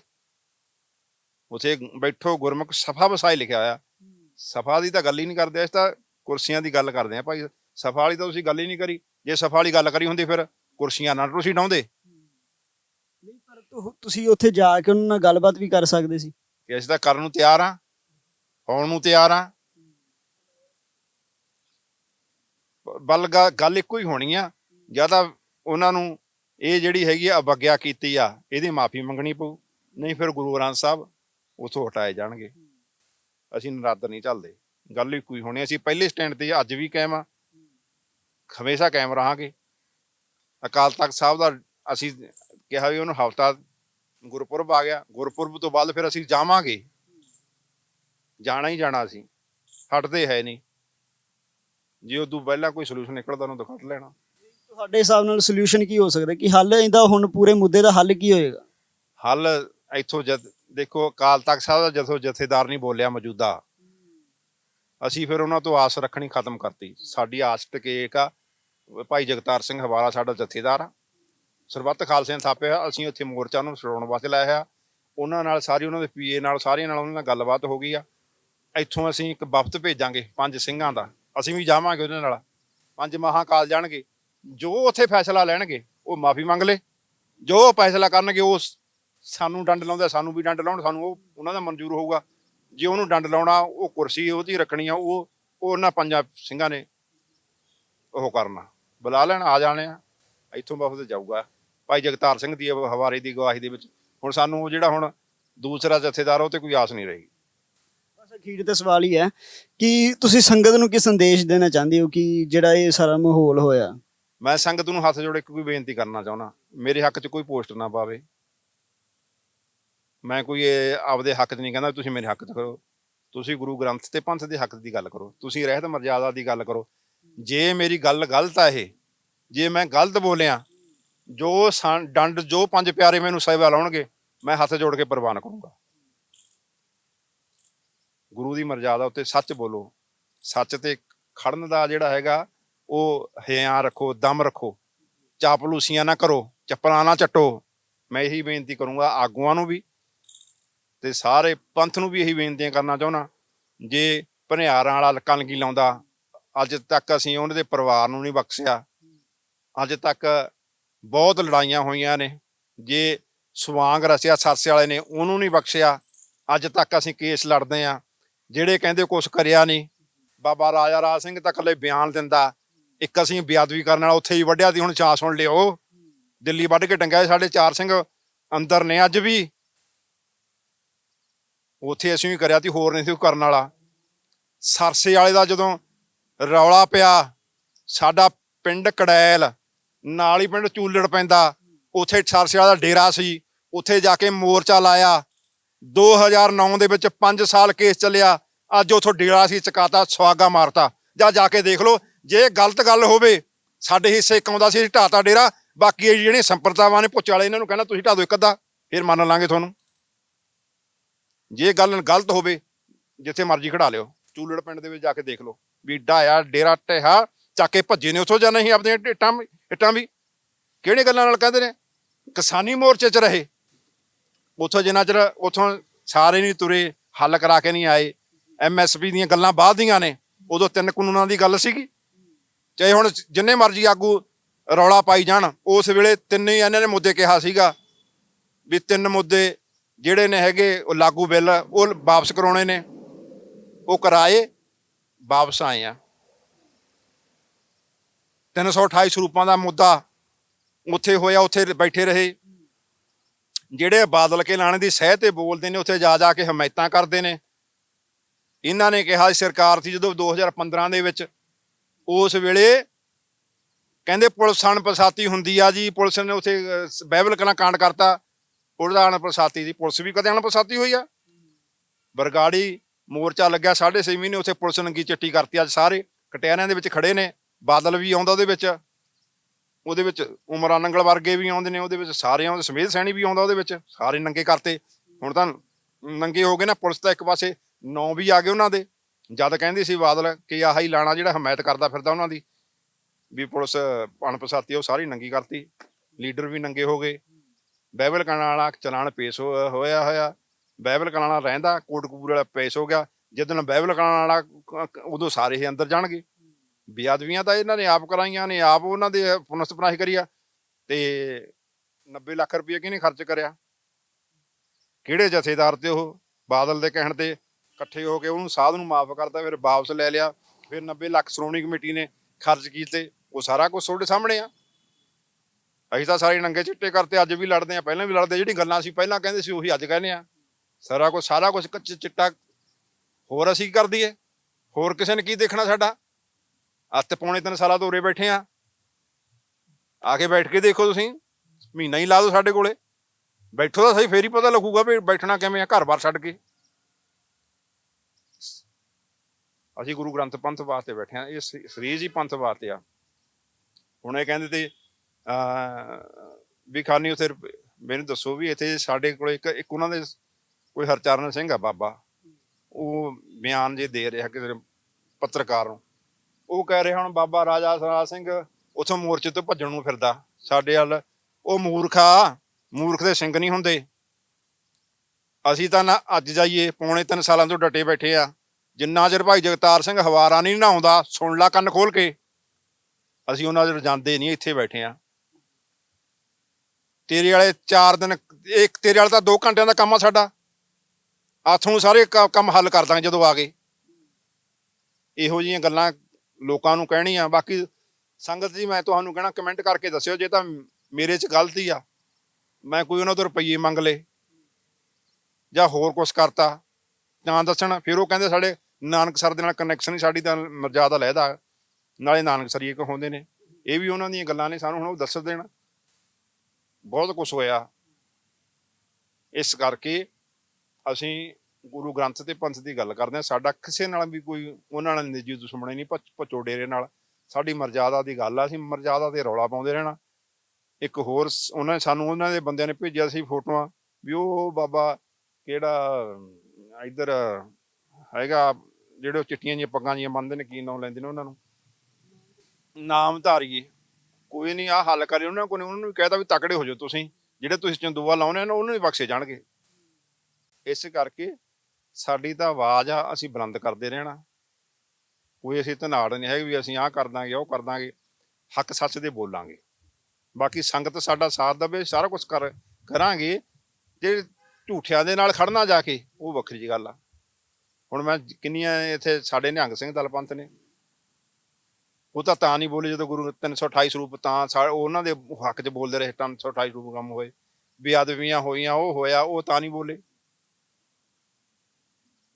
ਉਥੇ ਬੈਠੋ ਗੁਰਮੁਖ ਸਫਾ ਵਸਾਏ ਲਿਖਿਆ ਹੋਇਆ। ਸਫਾ ਦੀ ਤਾਂ ਗੱਲ ਹੀ ਨਹੀਂ ਕਰਦੇ ਅਸੀਂ ਤਾਂ ਕੁਰਸੀਆਂ ਦੀ ਗੱਲ ਕਰਦੇ ਆ ਭਾਈ। ਸਫਾ ਵਾਲੀ ਤਾਂ ਤੁਸੀਂ ਗੱਲ ਹੀ ਨਹੀਂ ਕਰੀ। ਜੇ ਸਫਾ ਵਾਲੀ ਗੱਲ ਕਰੀ ਹੁੰਦੀ ਫਿਰ ਕੁਰਸੀਆਂ ਨਾਲ ਤੁਸੀਂ ਡਾਉਂਦੇ
ਨਹੀਂ ਪਰ ਤੁਸੀਂ ਉੱਥੇ ਜਾ ਕੇ ਉਹਨਾਂ ਨਾਲ ਗੱਲਬਾਤ ਵੀ ਕਰ ਸਕਦੇ ਸੀ।
ਕਿ ਅਸੀਂ ਤਾਂ ਕਰਨ ਨੂੰ ਤਿਆਰ ਆ ਹੋਣ ਨੂੰ ਤਿਆਰ ਆ ਬਲ ਗੱਲ ਇੱਕੋ ਹੀ ਹੋਣੀ ਆ ਜਾਂ ਤਾਂ ਉਹਨਾਂ ਨੂੰ ਇਹ ਜਿਹੜੀ ਹੈਗੀ ਆ ਅਵਗਿਆ ਕੀਤੀ ਆ, ਇਹਦੀ ਮਾਫੀ ਮੰਗਣੀ ਪਊ, ਨਹੀਂ ਫਿਰ ਗੁਰੂ ਗ੍ਰੰਥ ਸਾਹਿਬ ਉਥੋਂ ਹਟਾਏ ਜਾਣਗੇ। ਅਸੀਂ ਨਰਾਦਰ ਨਹੀਂ ਚੱਲਦੇ ਗੱਲ ਇੱਕੋ ਹੀ ਹੋਣੀ ਅਸੀਂ ਪਹਿਲੇ ਸਟੈਂਡ ਤੇ ਅੱਜ ਵੀ ਕਾਇਮ ਆ, ਹਮੇਸ਼ਾ ਕਾਇਮ ਰਹਾਂਗੇ। ਅਕਾਲ ਤਖਤ ਸਾਹਿਬ ਦਾ ਅਸੀਂ ਕਿਹਾ ਵੀ ਉਹਨੂੰ ਹਫਤਾ ਗੁਰਪੁਰਬ ਆ ਗਿਆ, ਗੁਰਪੁਰਬ ਤੋਂ ਬਾਅਦ ਫਿਰ ਅਸੀਂ ਜਾਵਾਂਗੇ। ਜਾਣਾ ਹੀ ਜਾਣਾ ਅਸੀਂ, ਹਟਦੇ ਹੈ ਨਹੀਂ। ਜੇ ਉਦੋਂ ਪਹਿਲਾਂ ਕੋਈ ਸੋਲੂਸ਼ਨ ਨਿਕਲਦਾ ਉਹਨੂੰ ਦਿਖਾ ਲੈਣਾ।
ਤੁਹਾਡੇ ਹਿਸਾਬ ਨਾਲ ਸੋਲੂਸ਼ਨ ਕੀ ਹੋ ਸਕਦਾ? ਕਿ ਹੱਲ ਇਹਦਾ ਹੁਣ ਪੂਰੇ ਮੁੱਦੇ ਦਾ ਹੱਲ ਕੀ ਹੋਏਗਾ?
ਹੱਲ ਇੱਥੋਂ ਜਦ ਦੇਖੋ ਅਕਾਲ ਤਖਤ ਸਾਹਿਬ ਦਾ ਜਦੋਂ ਜਥੇਦਾਰ ਨਹੀਂ ਬੋਲਿਆ ਮੌਜੂਦਾ ਅਸੀਂ ਫਿਰ ਉਹਨਾਂ ਤੋਂ ਆਸ ਰੱਖਣੀ ਖਤਮ ਕਰਤੀ। ਸਾਡੀ ਆਸ ਟਕੇਕ ਆ ਭਾਈ ਜਗਤਾਰ ਸਿੰਘ ਹਵਾਲਾ ਸਾਡਾ ਜਥੇਦਾਰ ਆ। ਸਰਬੱਤ ਖਾਲਸੇ ਨੇ ਥਾਪਿਆ ਅਸੀਂ ਉੱਥੇ ਮੋਰਚਾ ਨੂੰ ਛਡਾਉਣ ਵਾਸਤੇ ਲਾਇਆ ਹੋਇਆ। ਉਹਨਾਂ ਨਾਲ ਸਾਰੀ ਉਹਨਾਂ ਦੇ ਪੀਏ ਨਾਲ ਸਾਰਿਆਂ ਨਾਲ ਉਹਨਾਂ ਨਾਲ ਗੱਲਬਾਤ ਹੋ ਗਈ ਆ। ਇੱਥੋਂ ਅਸੀਂ ਇੱਕ ਵਫਦ ਭੇਜਾਂਗੇ ਪੰਜ ਸਿੰਘਾਂ ਦਾ। ਅਸੀਂ ਵੀ ਜਾਵਾਂਗੇ ਉਹਨਾਂ ਨਾਲ। ਪੰਜ ਮਹਾਕਾਲ ਜਾਣਗੇ। ਜੋ ਉੱਥੇ ਫੈਸਲਾ ਲੈਣਗੇ, ਉਹ ਮਾਫੀ ਮੰਗ ਲੇ। ਜੋ ਫੈਸਲਾ ਕਰਨਗੇ, ਉਹ ਸਾਨੂੰ ਡੰਡ ਲਾਉਂਦਾ ਸਾਨੂੰ ਵੀ ਡੰਡ ਲਾਉਣ, ਸਾਨੂੰ ਉਹ, ਉਹਨਾਂ ਦਾ ਮਨਜ਼ੂਰ ਹੋਊਗਾ। ਜੇ ਉਹਨੂੰ ਡੰਡ ਲਾਉਣਾ, ਉਹ ਕੁਰਸੀ ਉਹਦੀ ਰੱਖਣੀ ਆ, ਉਹ ਉਹਨਾਂ ਪੰਜਾਂ ਸਿੰਘਾਂ ਨੇ ਉਹ ਕਰਨਾ। ਬੁਲਾ ਲੈਣ, ਆ ਜਾਣੇ ਆ। ਇੱਥੋਂ ਵਾਪਸ ਜਾਊਗਾ। ਭਾਈ ਜਗਤਾਰ ਸਿੰਘ ਦੀ ਹਵਾਰੇ ਦੀ ਗਵਾਹੀ ਦੇ ਵਿੱਚ। ਹੁਣ ਸਾਨੂੰ ਜਿਹੜਾ ਹੁਣ ਦੂਸਰਾ ਜਥੇਦਾਰ ਉਹ ਤੇ ਕੋਈ ਆਸ ਨਹੀਂ ਰਹੀ।
ਅਖੀਰ ਤੇ ਸਵਾਲ ਹੀ ਹੈ ਕਿ ਤੁਸੀਂ ਸੰਗਤ ਨੂੰ ਕੀ ਸੰਦੇਸ਼ ਦੇਣਾ ਚਾਹੁੰਦੇ ਹੋ ਕਿ ਜਿਹੜਾ ਇਹ ਸਾਰਾ ਮਾਹੌਲ ਹੋਇਆ?
ਮੈਂ ਸੰਗਤ ਨੂੰ ਹੱਥ ਜੋੜ ਕੇ ਕੋਈ ਬੇਨਤੀ ਕਰਨਾ ਚਾਹੁੰਦਾ। ਮੇਰੇ ਹੱਕ 'ਚ ਕੋਈ ਪੋਸਟ ਨਾ ਪਾਵੇ। ਮੈਂ ਕੋਈ ਆਪਦੇ ਹੱਕ 'ਚ ਨਹੀਂ ਕਹਿੰਦਾ ਤੁਸੀਂ ਮੇਰੇ ਹੱਕ 'ਚ ਕਰੋ। ਤੁਸੀਂ ਗੁਰੂ ਗ੍ਰੰਥ ਤੇ ਪੰਥ ਦੇ ਹੱਕ ਦੀ ਗੱਲ ਕਰੋ। ਤੁਸੀਂ ਰਹਿਤ ਮਰਜ਼ਾਦਾ ਦੀ ਗੱਲ ਕਰੋ। ਜੇ ਮੇਰੀ ਗੱਲ ਗਲਤ ਆ ਇਹ, ਜੇ ਮੈਂ ਗਲਤ ਬੋਲਿਆ, ਜੋ ਡੰਡ ਜੋ ਪੰਜ ਪਿਆਰੇ ਮੈਨੂੰ ਸੇਵਾ ਲਾਉਣਗੇ, ਮੈਂ ਹੱਥ ਜੋੜ ਕੇ ਪ੍ਰਵਾਨ ਕਰੂੰਗਾ। ਗੁਰੂ ਦੀ ਮਰਜ਼ਾਦਾ ਉੱਤੇ ਸੱਚ ਬੋਲੋ। ਸੱਚ ਤੇ ਖੜਨ ਦਾ ਜਿਹੜਾ ਹੈਗਾ, ਉਹ ਹਿਆਂ ਰੱਖੋ, ਦਮ ਰੱਖੋ। ਚਾਪਲੂਸੀਆਂ ਨਾ ਕਰੋ, ਚੱਪਲਾਂ ਨਾ ਚੱਟੋ। ਮੈਂ ਇਹੀ ਬੇਨਤੀ ਕਰੂੰਗਾ ਆਗੂਆਂ ਨੂੰ ਵੀ ਤੇ ਸਾਰੇ ਪੰਥ ਨੂੰ ਵੀ ਇਹੀ ਬੇਨਤੀਆਂ ਕਰਨਾ ਚਾਹੁੰਦਾ। ਜੇ ਭਨਿਆਰਾਂ ਵਾਲਾ ਕਲਗੀ ਲਾਉਂਦਾ, ਅੱਜ ਤੱਕ ਅਸੀਂ ਉਹਨਾਂ ਦੇ ਪਰਿਵਾਰ ਨੂੰ ਨਹੀਂ ਬਖਸ਼ਿਆ। ਅੱਜ ਤੱਕ ਬਹੁਤ ਲੜਾਈਆਂ ਹੋਈਆਂ ਨੇ। ਜੇ ਸਵਾਂਗ ਰਸਿਆ, ਸਰਸੇ ਵਾਲੇ ਨੇ ਉਹਨੂੰ ਨਹੀਂ ਬਖਸ਼ਿਆ, ਅੱਜ ਤੱਕ ਅਸੀਂ ਕੇਸ ਲੜਦੇ ਆ ਜਿਹੜੇ ਕਹਿੰਦੇ ਕੁਛ ਕਰਿਆ ਨਹੀਂ ਬਾਬਾ ਰਾਜਾ ਰਾਜ ਸਿੰਘ ਤਾਂ ਇਕੱਲੇ ਬਿਆਨ ਦਿੰਦਾ, ਇੱਕ ਅਸੀਂ ਬੇਅਦਬੀ ਕਰਨ ਵਾਲਾ ਉੱਥੇ ਹੀ ਵੱਢਿਆ ਸੀ ਹੁਣ ਚਾਂ ਸੁਣ ਲਿਓ। ਦਿੱਲੀ ਵੱਢ ਕੇ ਟੰਗਿਆ ਸਾਡੇ ਚਾਰ ਸਿੰਘ, ਅੰਦਰ ਨੇ ਅੱਜ ਵੀ। ਉੱਥੇ ਅਸੀਂ ਵੀ ਕਰਿਆ ਤੀ, ਹੋਰ ਨਹੀਂ ਸੀ ਕੋਈ ਕਰਨ ਵਾਲਾ। ਸਰਸੇ ਵਾਲੇ ਦਾ ਜਦੋਂ ਰੌਲਾ ਪਿਆ, ਸਾਡਾ ਪਿੰਡ ਕੜੈਲ, ਨਾਲ ਹੀ ਪਿੰਡ ਚੂਲੜ ਪੈਂਦਾ, ਉੱਥੇ ਸਰਸੇ ਵਾਲਾ ਦਾ ਡੇਰਾ ਸੀ, ਉੱਥੇ ਜਾ ਕੇ ਮੋਰਚਾ ਲਾਇਆ 2009 ਦੇ ਵਿੱਚ 5 ਸਾਲ ਕੇਸ ਚੱਲਿਆ। ਅੱਜ ਉਥੋਂ ਡੇਰਾ ਸੀ, ਚਕਾਤਾ ਸਵਾਗਾ ਮਾਰਤਾ। ਜਾਂ ਜਾ ਕੇ ਦੇਖ ਲਓ, ਜੇ ਗਲਤ ਗੱਲ ਹੋਵੇ, ਸਾਡੇ ਹਿੱਸੇ ਇੱਕ ਆਉਂਦਾ ਸੀ ਢਾਤਾ ਡੇਰਾ। ਬਾਕੀ ਇਹ ਜਿਹੜੇ ਸੰਪਰਦਾਵਾਂ ਨੇ, ਪੁੱਛ ਵਾਲੇ ਇਹਨਾਂ ਨੂੰ ਕਹਿੰਦਾ, ਤੁਸੀਂ ਢਾ ਦਿਓ ਇੱਕ ਅੱਧਾ, ਫਿਰ ਮੰਨ ਲਾਂਗੇ ਤੁਹਾਨੂੰ। ਜੇ ਗੱਲ ਗਲਤ ਹੋਵੇ, ਜਿੱਥੇ ਮਰਜ਼ੀ ਖੜਾ ਲਿਓ। ਚੂਲੜ ਪਿੰਡ ਦੇ ਵਿੱਚ ਜਾ ਕੇ ਦੇਖ ਲਓ। ਵੀ ਢਾਇਆ ਡੇਰਾ ਟਿਹਾ ਚੱਕ ਕੇ ਭੱਜੇ ਨੇ ਉਥੋਂ ਜਾਂ ਨਹੀਂ ਆਪਦੇ ਇੱਟਾਂ ਵੀ- ਇੱਟਾਂ ਵੀ। ਕਿਹੜੇ ਗੱਲਾਂ ਨਾਲ ਕਹਿੰਦੇ ਨੇ? ਕਿਸਾਨੀ ਮੋਰਚੇ 'ਚ ਰਹੇ। ਉੱਥੋਂ ਜਿੰਨਾ ਚਿਰ ਉੱਥੋਂ ਸਾਰੇ ਨਹੀਂ ਤੁਰੇ, ਹੱਲ ਕਰਾ ਕੇ ਨਹੀਂ ਆਏ ਐਮਐਸਪੀ ਦੀਆਂ ਗੱਲਾਂ ਬਾਅਦ ਦੀਆਂ ਨੇ, ਉਦੋਂ ਤਿੰਨ ਕਾਨੂੰਨਾਂ ਦੀ ਗੱਲ ਸੀਗੀ। ਚਾਹੇ ਹੁਣ ਜਿੰਨੇ ਮਰਜ਼ੀ ਆਗੂ ਰੌਲਾ ਪਾਈ ਜਾਣ, ਉਸ ਵੇਲੇ ਤਿੰਨੇ ਹੀ ਇਹਨਾਂ ਨੇ ਮੁੱਦੇ ਕਿਹਾ ਸੀਗਾ ਵੀ ਤਿੰਨ ਮੁੱਦੇ ਜਿਹੜੇ ਨੇ ਹੈਗੇ, ਉਹ ਲਾਗੂ ਬਿੱਲ, ਉਹ ਵਾਪਸ ਕਰਾਉਣੇ ਨੇ, ਉਹ ਕਰਾਏ, ਵਾਪਸ ਆਏ ਆ। 328 ਸਰੂਪਾਂ ਦਾ ਮੁੱਦਾ ਉੱਥੇ ਹੋਇਆ, ਉੱਥੇ ਬੈਠੇ ਰਹੇ। ਜਿਹੜੇ ਬਾਦਲ ਕੇ ਲਾਣੇ ਦੀ ਸਹਿ ਤੇ ਬੋਲਦੇ ਨੇ ਉੱਥੇ ਜਾ ਜਾ ਕੇ ਹਮਾਇਤਾਂ ਕਰਦੇ ਨੇ। ਇਹਨਾਂ ਨੇ ਕਿਹਾ ਸਰਕਾਰ ਸੀ ਜਦੋਂ 2015 ਦੇ ਵਿੱਚ ਉਸ ਵੇਲੇ ਕਹਿੰਦੇ ਪੁਲਿਸ ਅਣਪਛਾਤੀ ਹੁੰਦੀ ਆ ਜੀ ਪੁਲਿਸ ਨੇ ਉੱਥੇ ਅਹ, ਸ- ਬਾਈਬਲ ਕਲਾਂ ਕਾਂਡ ਕਰਤਾ। ਪੁਲਿਸ ਦਾ ਅਣਪਛਾਤੀ ਦੀ ਪੁਲਿਸ ਵੀ ਕਦੇ ਅਣਪਛਾਤੀ ਹੋਈ ਆ। ਬਰਗਾੜੀ ਮੋਰਚਾ ਲੱਗਿਆ 6.5 ਮਹੀਨੇ ਉੱਥੇ ਪੁਲਿਸ ਨੰਗੀ ਚਿੱਟੀ ਕਰਤੀ ਅੱਜ ਸਾਰੇ ਕਟਿਆਰਿਆਂ ਦੇ ਵਿੱਚ ਖੜੇ ਨੇ। ਬਾਦਲ ਵੀ ਆਉਂਦਾ ਉਹਦੇ ਵਿੱਚ। ਉਹਦੇ ਵਿੱਚ ਉਮਰਾਂ ਨੰਗਲ ਵਰਗੇ ਵੀ ਆਉਂਦੇ ਨੇ, ਉਹਦੇ ਵਿੱਚ ਸਾਰੇ ਆਉਂਦੇ ਸਮੇਤ ਸੈਣੀ ਵੀ ਆਉਂਦਾ ਉਹਦੇ ਵਿੱਚ, ਸਾਰੇ ਨੰਗੇ ਕਰਤੇ। ਹੁਣ ਤਾਂ ਨੰਗੇ ਹੋ ਗਏ ਨਾ, ਪੁਲਿਸ ਤਾਂ ਇੱਕ ਪਾਸੇ ਨੌ ਵੀ ਆ ਗਏ ਉਹਨਾਂ ਦੇ। ਜਦ ਕਹਿੰਦੀ ਸੀ ਬਾਦਲ ਕਿ ਆਹ ਹੀ ਲਾਣਾ ਜਿਹੜਾ ਹਮਾਇਤ ਕਰਦਾ ਫਿਰਦਾ ਉਹਨਾਂ ਦੀ। ਵੀ ਪੁਲਿਸ, ਅਣਪਛਾਤੀ, ਉਹ ਸਾਰੀ ਨੰਗੀ ਕਰਤੀ। ਲੀਡਰ ਵੀ ਨੰਗੇ ਹੋ ਗਏ। ਬਾਈਬਲ ਕਲਾਂ ਵਾਲਾ ਚਲਾਨ ਪੇਸ਼ ਹੋ- ਹੋਇਆ ਹੋਇਆ। ਬਾਈਬਲ ਕਲਾਂ ਵਾਲਾ ਰਹਿੰਦਾ, ਕੋਟਕਪੂਰ ਵਾਲਾ ਪੇਸ਼ ਹੋ ਗਿਆ। ਜਦੋਂ ਬਾਈਬਲ ਕਲਾਂ ਵਾਲਾ, ਉਦੋਂ ਸਾਰੇ ਹੀ ਅੰਦਰ ਜਾਣਗੇ। ਬੇਅਦਬੀਆਂ ਤਾਂ ਇਹਨਾਂ ਨੇ ਆਪ ਕਰਾਈਆਂ ਨੇ, ਆਪ ਉਹਨਾਂ ਦੇ ਪੁਨਸ ਪਨਾਹੀ ਕਰੀ ਆ ਤੇ 90 ਲੱਖ ਰੁਪਏ ਕਿਹਨੇ ਖਰਚ ਕਰਿਆ? ਕਿਹੜੇ ਜਥੇਦਾਰ ਤੇ ਉਹ ਬਾਦਲ ਦੇ ਕਹਿਣ ਤੇ ਇਕੱਠੇ ਹੋ ਕੇ ਉਹਨੂੰ ਸਾਧ ਨੂੰ ਮਾਫ ਕਰਤਾ, ਫਿਰ ਵਾਪਸ ਲੈ ਲਿਆ, ਫਿਰ 90 ਲੱਖ ਸ਼੍ਰੋਮਣੀ ਕਮੇਟੀ ਨੇ ਖਰਚ ਕੀਤੇ, ਉਹ ਸਾਰਾ ਕੁਝ ਤੁਹਾਡੇ ਸਾਹਮਣੇ ਆ। ਅਸੀਂ ਤਾਂ ਸਾਰੇ ਨੰਗੇ ਚਿੱਟੇ ਕਰਤੇ, ਅੱਜ ਵੀ ਲੜਦੇ ਆ, ਪਹਿਲਾਂ ਵੀ ਲੜਦੇ ਜਿਹੜੀ ਗੱਲਾਂ ਸੀ ਪਹਿਲਾਂ ਕਹਿੰਦੇ ਸੀ ਉਹੀ ਅੱਜ ਕਹਿੰਦੇ ਆ। ਸਾਰਾ ਕੁਝ ਸਾਰਾ ਕੁਝ ਕੱਚ ਚਿੱਟਾ ਹੋਰ ਅਸੀਂ ਕੀ ਕਰ ਦਈਏ? ਹੋਰ ਕਿਸੇ ਨੇ ਕੀ ਦੇਖਣਾ ਸਾਡਾ? ਅੱਤ ਪੌਣੇ ਤਿੰਨ ਸਾਲਾਂ ਤੋਂ ਉਰੇ ਬੈਠੇ ਆ। ਆ ਕੇ ਬੈਠ ਕੇ ਦੇਖੋ ਤੁਸੀਂ, ਮਹੀਨਾ ਹੀ ਲਾ ਦਿਓ ਸਾਡੇ ਕੋਲੇ। ਬੈਠੋ ਤਾਂ ਸਹੀ, ਫੇਰ ਹੀ ਪਤਾ ਲੱਗੂਗਾ ਵੀ ਬੈਠਣਾ ਕਿਵੇਂ ਆ ਘਰ-ਬਾਰ ਛੱਡ ਕੇ। ਅਸੀਂ ਗੁਰੂ ਗ੍ਰੰਥ ਪੰਥ ਵਾਸਤੇ ਬੈਠੇ ਆ, ਇਹ ਸ- ਸਰੀਰ ਹੀ ਪੰਥ ਵਾਸਤੇ ਆ। ਹੁਣ ਇਹ ਕਹਿੰਦੇ ਤੇ ਆ ਵੀ ਖਾਨੀ ਉਥੇ ਮੈਨੂੰ ਦੱਸੋ ਵੀ ਇੱਥੇ ਸਾਡੇ ਕੋਲ ਇੱਕ ਇੱਕ ਉਹਨਾਂ ਦੇ ਕੋਈ ਹਰਚਰਨ ਸਿੰਘ ਆ ਬਾਬਾ। ਉਹ ਬਿਆਨ ਜੇ ਦੇ ਰਿਹਾ ਕਿਸੇ ਪੱਤਰਕਾਰ ਨੂੰ। ਉਹ ਕਹਿ ਰਿਹਾ ਹੁਣ ਬਾਬਾ ਰਾਜਾ ਸਰਾ ਸਿੰਘ ਉਥੋਂ ਮੋਰਚੇ ਤੋਂ ਭੱਜਣ ਨੂੰ ਫਿਰਦਾ। ਸਾਡੇ ਵੱਲ ਉਹ ਮੂਰਖਾ, ਮੂਰਖ ਦੇ ਸਿੰਘ ਨਹੀਂ ਹੁੰਦੇ। ਅਸੀਂ ਤਾਂ ਨਾ ਅੱਜ ਜਾਈਏ, ਪੌਣੇ ਤਿੰਨ ਸਾਲਾਂ ਤੋਂ ਡਟੇ ਬੈਠੇ ਆ। ਜਿੰਨਾ ਚਿਰ ਭਾਈ ਜਗਤਾਰ ਸਿੰਘ ਹਵਾਰਾ ਨਹੀਂ ਨਾ ਆਉਂਦਾ, ਸੁਣ ਲਾ ਕੰਨ ਖੋਲ ਕੇ। ਅਸੀਂ ਉਹਨਾਂ ਦੇ ਜਾਂਦੇ ਨਹੀਂ, ਇੱਥੇ ਬੈਠੇ ਆ। ਤੇਰੇ ਵਾਲੇ 4 ਦਿਨ, ਇੱਕ ਤੇਰੇ ਵਾਲਾ ਤਾਂ 2 ਘੰਟਿਆਂ ਦਾ ਕੰਮ ਆ ਸਾਡਾ। ਆਥੋਂ ਸਾਰੇ ਕੰਮ ਹੱਲ ਕਰ ਦਾਂਗੇ ਜਦੋਂ ਆ ਗਏ। ਇਹੋ ਜਿਹੀਆਂ ਗੱਲਾਂ ਲੋਕਾਂ ਨੂੰ ਕਹਿਣੀ ਆ। ਬਾਕੀ ਸੰਗਤ ਜੀ, ਮੈਂ ਤੁਹਾਨੂੰ ਕਹਿਣਾ ਕਮੈਂਟ ਕਰਕੇ ਦੱਸਿਓ, ਜੇ ਤਾਂ ਮੇਰੇ 'ਚ ਗਲਤੀ ਆ, ਮੈਂ ਕੋਈ ਉਹਨਾਂ ਤੋਂ ਰੁਪਈਏ ਮੰਗ ਲਏ ਜਾਂ ਹੋਰ ਕੁਝ ਕਰਤਾ, ਤਾਂ ਦੱਸਣ, ਫਿਰ ਉਹ ਕਹਿੰਦੇ ਸਾਡੇ ਨਾਨਕ ਸਰ ਦੇ ਨਾਲ ਕਨੈਕਸ਼ਨ ਹੀ ਸਾਡੀ ਤਾਂ ਮਰਜ਼ਾਦਾ ਲੈਦਾ ਨਾਲੇ ਨਾਨਕ ਸਰੀਏ ਕਹਾਉਂਦੇ ਨੇ। ਇਹ ਵੀ ਉਹਨਾਂ ਦੀਆਂ ਗੱਲਾਂ ਨੇ, ਸਾਨੂੰ ਹੁਣ ਉਹ ਦੱਸ ਦੇਣ। ਬਹੁਤ ਕੁਝ ਹੋਇਆ। ਇਸ ਕਰਕੇ ਅਸੀਂ ਗੁਰੂ ਗ੍ਰੰਥ ਤੇ ਪੰਥ ਦੀ ਗੱਲ ਕਰਦੇ ਹਾਂ, ਸਾਡਾ ਕਿਸੇ ਨਾਲ ਵੀ ਕੋਈ, ਉਹਨਾਂ ਨਾਲ ਨਿੱਜੀ ਦੁਸ਼ਮਣੀ ਨਹੀਂ ਭਚ- ਭਚੋ ਡੇਰੇ ਨਾਲ। ਸਾਡੀ ਮਰਜ਼ਾਦਾ ਦੀ ਗੱਲ ਆ, ਅਸੀਂ ਮਰਜ਼ਾਦਾ ਤੇ ਰੌਲਾ ਪਾਉਂਦੇ ਰਹਿਣਾ। ਇੱਕ ਹੋਰ ਉਹਨਾਂ ਨੇ ਸਾਨੂੰ ਉਹਨਾਂ ਦੇ ਬੰਦਿਆਂ ਨੇ ਭੇਜਿਆ ਸੀ ਫੋਟੋਆਂ ਵੀ ਉਹ ਬਾਬਾ ਕਿਹੜਾ, ਇੱਧਰ ਹੈਗਾ, ਜਿਹੜੇ ਉਹ ਚਿੱਟੀਆਂ ਜੀਆਂ ਪੱਗਾਂ ਜੀਆਂ ਬੰਨਦੇ ਨੇ, ਕੀ ਨਾਮ ਲੈਂਦੇ ਨੇ ਉਹਨਾਂ ਨੂੰ? ਨਾਮ ਧਾਰੀਏ। ਕੋਈ ਨਹੀਂ ਆ ਹੱਲ ਕਰੇ, ਉਹਨਾਂ ਕੋਲ ਉਹਨਾਂ ਨੂੰ ਵੀ ਕਹਿਤਾ ਵੀ ਤਕੜੇ ਹੋ ਜਾਓ ਤੁਸੀਂ। ਜਿਹੜੇ ਤੁਸੀਂ ਚੰਦੂਆ ਲਾਉਣੇ ਨੇ, ਉਹਨੂੰ ਨੂੰ ਵੀ ਬਖਸ਼ੇ ਜਾਣਗੇ। ਇਸ ਕਰਕੇ ਸਾਡੀ ਤਾਂ ਆਵਾਜ਼ ਆ, ਅਸੀਂ ਬੁਲੰਦ ਕਰਦੇ ਰਹਿਣਾ। ਕੋਈ ਅਸੀਂ ਧਨਾੜ ਨਹੀਂ ਹੈਗੇ ਵੀ ਅਸੀਂ ਆਹ ਕਰ ਦਾਂਗੇ, ਉਹ ਕਰ ਦਾਂਗੇ, ਹੱਕ ਸੱਚ ਦੇ ਬੋਲਾਂਗੇ। ਬਾਕੀ ਸੰਗਤ ਸਾਡਾ ਸਾਥ ਦੇਵੇ, ਸਾਰਾ ਕੁਝ ਕਰ, ਕਰਾਂਗੇ, ਜੇ ਝੂਠਿਆਂ ਦੇ ਨਾਲ ਖੜਨਾ ਜਾ ਕੇ, ਉਹ ਵੱਖਰੀ ਜੀ ਗੱਲ ਆ। ਹੁਣ ਮੈਂ ਕਿੰਨੀਆਂ ਇੱਥੇ ਸਾਡੇ ਨਿਹੰਗ ਸਿੰਘ ਦਲ ਪੰਥ ਨੇ। ਉਹ ਤਾਂ ਤਾਂ ਨਹੀਂ ਬੋਲੇ ਜਦੋਂ ਗੁਰੂ 328 ਸਰੂਪ ਤਾਂ ਉਹਨਾਂ ਦੇ ਹੱਕ 'ਚ ਬੋਲਦੇ ਰਹੇ 328 ਸਰੂਪ ਕੰਮ ਹੋਏ। ਬੇਅਦਬੀਆਂ ਹੋਈਆਂ, ਉਹ ਹੋਇਆ, ਉਹ ਤਾਂ ਨਹੀਂ ਬੋਲੇ।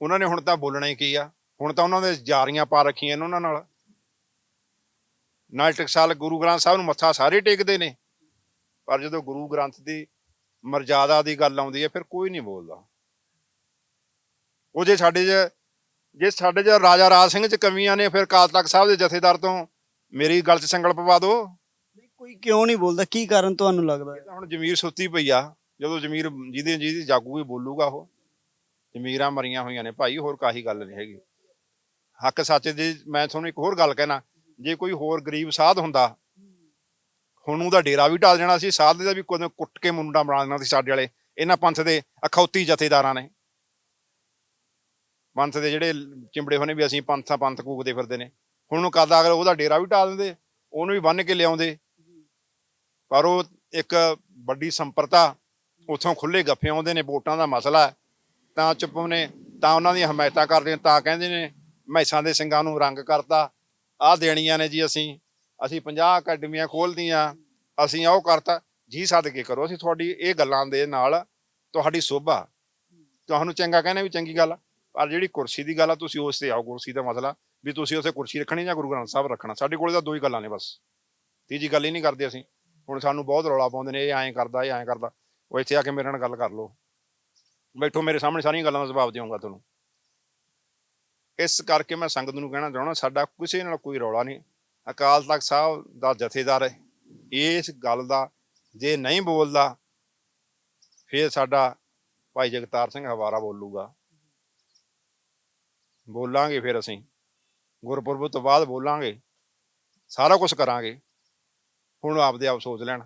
ਉਹਨਾਂ ਨੇ ਹੁਣ ਤਾਂ ਬੋਲਣਾ ਹੀ ਕੀ ਆ? ਹੁਣ ਤਾਂ ਉਹਨਾਂ ਦੇ ਜਾਰੀਆਂ ਪਾ ਰੱਖੀਆਂ ਨੇ ਉਹਨਾਂ ਨਾਲ। ਨਾਲ ਟਕਸਾਲ ਗੁਰੂ ਗ੍ਰੰਥ ਸਾਹਿਬ ਨੂੰ ਮੱਥਾ ਸਾਰੇ ਟੇਕਦੇ ਨੇ। ਪਰ ਜਦੋਂ ਗੁਰੂ ਗ੍ਰੰਥ ਦੀ ਮਰਜ਼ਾਦਾ ਦੀ ਗੱਲ ਆਉਂਦੀ ਹੈ ਫਿਰ ਕੋਈ ਨਹੀਂ ਬੋਲਦਾ। ਉਹ ਜੇ ਸਾਡੇ 'ਚ ਜੇ ਸਾਡੇ 'ਚ ਰਾਜਾ ਰਾਜ ਸਿੰਘ 'ਚ ਕਮੀਆਂ ਨੇ ਫਿਰ ਕਾਲ ਤਖਤ ਸਾਹਿਬ ਦੇ ਜਥੇਦਾਰ ਤੋਂ ਮੇਰੀ ਗੱਲ 'ਚ ਸੰਗਲ ਪਵਾ ਦਿਓ।
ਨਹੀਂ, ਕੋਈ ਕਿਉਂ ਨਹੀਂ ਬੋਲਦਾ? ਕੀ ਕਾਰਨ ਤੁਹਾਨੂੰ ਲੱਗਦਾ?
ਹੁਣ ਜ਼ਮੀਰ ਸੁੱਤੀ ਪਈ ਆ। ਜਦੋਂ ਜ਼ਮੀਰ ਜਿਹਦੀ ਜਿਹਦੀ ਜਾਗੂਗੀ ਬੋਲੂਗਾ ਉਹ। ਜ਼ਮੀਰਾਂ ਮਰੀਆਂ ਹੋਈਆਂ ਨੇ ਭਾਈ, ਹੋਰ ਕਾਹੀ ਗੱਲ ਨਹੀਂ ਹੈਗੀ। ਹੱਕ ਸੱਚ ਦੀ, ਮੈਂ ਤੁਹਾਨੂੰ ਇੱਕ ਹੋਰ ਗੱਲ ਕਹਿਣਾ, ਜੇ ਕੋਈ ਹੋਰ ਗਰੀਬ ਸਾਧ ਹੁੰਦਾ, ਹੁਣ ਉਹਦਾ ਡੇਰਾ ਵੀ ਢਾਲ ਜਾਣਾ ਸੀ, ਸਾਧ ਦਾ ਵੀ ਕੋਈ ਕੁੱਟ ਕੇ ਮੁੰਡਾ ਬਣਾ ਦੇਣਾ ਸੀ ਸਾਡੇ ਵਾਲੇ, ਇਹਨਾਂ ਪੰਥ ਦੇ ਅਖੌਤੀ ਜਥੇਦਾਰਾਂ ਨੇ। ਪੰਥ ਦੇ ਜਿਹੜੇ ਚਿੰਬੜੇ ਹੋਣੇ ਵੀ ਅਸੀਂ ਪੰਥਾਂ ਪੰਥ ਕੂਕਦੇ ਫਿਰਦੇ ਨੇ। ਹੁਣ ਉਹਨੂੰ ਕਰਦਾ ਅਗਰ ਉਹਦਾ ਡੇਰਾ ਵੀ ਢਾਲ ਦਿੰਦੇ, ਉਹਨੂੰ ਵੀ ਬੰਨ ਕੇ ਲਿਆਉਂਦੇ। ਪਰ ਉਹ ਇੱਕ ਵੱਡੀ ਸੰਪਰਤਾ, ਉਥੋਂ ਖੁੱਲੇ ਗੱਫੇ ਆਉਂਦੇ ਨੇ, ਵੋਟਾਂ ਦਾ ਮਸਲਾ ਤਾਂ ਚੁੱਪ ਨੇ, ਤਾਂ ਉਹਨਾਂ ਦੀਆਂ ਹਮਾਇਤਾਂ ਕਰਦੇ ਨੇ, ਤਾਂ ਕਹਿੰਦੇ ਨੇ, ਮੈਸਾਂ ਦੇ ਸਿੰਘਾਂ ਨੂੰ ਰੰਗ ਕਰਤਾ। ਆਹ ਦੇਣੀਆਂ ਨੇ ਜੀ ਅਸੀਂ ਅਸੀਂ 50 ਅਕੈਡਮੀਆਂ ਖੋਲਦੀਆਂ ਅਸੀਂ ਉਹ ਕਰਤਾ। ਜੀ ਸਦਕੇ ਕਰੋ, ਅਸੀਂ ਤੁਹਾਡੀ ਇਹ ਗੱਲਾਂ ਦੇ ਨਾਲ ਤੁਹਾਡੀ ਸੋਭਾ। ਤੁਹਾਨੂੰ ਚੰਗਾ ਕਹਿੰਦੇ ਵੀ ਚੰਗੀ ਗੱਲ ਪਰ ਜਿਹੜੀ ਕੁਰਸੀ ਦੀ ਗੱਲ ਆ, ਤੁਸੀਂ ਉਸ ਤੇ ਆਓ, ਕੁਰਸੀ ਦਾ ਮਸਲਾ, ਵੀ ਤੁਸੀਂ ਉੱਥੇ ਕੁਰਸੀ ਰੱਖਣੀ ਜਾਂ ਗੁਰੂ ਗ੍ਰੰਥ ਸਾਹਿਬ ਰੱਖਣਾ, ਸਾਡੇ ਕੋਲ ਤਾਂ ਦੋ ਹੀ ਗੱਲਾਂ ਨੇ ਬਸ। ਤੀਜੀ ਗੱਲ ਹੀ ਨਹੀਂ ਕਰਦੇ ਅਸੀਂ। ਹੁਣ ਸਾਨੂੰ ਬਹੁਤ ਰੌਲਾ ਪਾਉਂਦੇ ਨੇ, ਇਹ ਐਂ ਕਰਦਾ, ਇਹ ਐਂ ਕਰਦਾ। ਉਹ ਇੱਥੇ ਆ ਕੇ ਮੇਰੇ ਨਾਲ ਗੱਲ ਕਰ ਲਓ। ਬੈਠੋ ਮੇਰੇ ਸਾਹਮਣੇ ਸਾਰੀਆਂ ਗੱਲਾਂ ਦਾ ਜਵਾਬ ਦੇਵਾਂਗਾ ਤੁਹਾਨੂੰ। ਇਸ ਕਰਕੇ ਮੈਂ ਸੰਗਤ ਨੂੰ ਕਹਿਣਾ ਚਾਹੁੰਦਾ, ਸਾਡਾ ਕਿਸੇ ਨਾਲ ਕੋਈ ਰੌਲਾ ਨਹੀਂ। ਅਕਾਲ ਤਖਤ ਸਾਹਿਬ ਦਾ ਜਥੇਦਾਰ ਹੈ। ਇਸ ਗੱਲ ਦਾ ਜੇ ਨਹੀਂ ਬੋਲਦਾ, ਫਿਰ ਸਾਡਾ ਭਾਈ ਜਗਤਾਰ ਸਿੰਘ ਹਵਾਰਾ ਬੋਲੂਗਾ। ਬੋਲਾਂਗੇ ਫਿਰ ਅਸੀਂ। ਗੁਰਪੁਰਬ ਤੋਂ ਬਾਅਦ ਬੋਲਾਂਗੇ। ਸਾਰਾ ਕੁਝ ਕਰਾਂਗੇ। ਹੁਣ ਆਪਦੇ ਆਪ ਸੋਚ ਲੈਣ।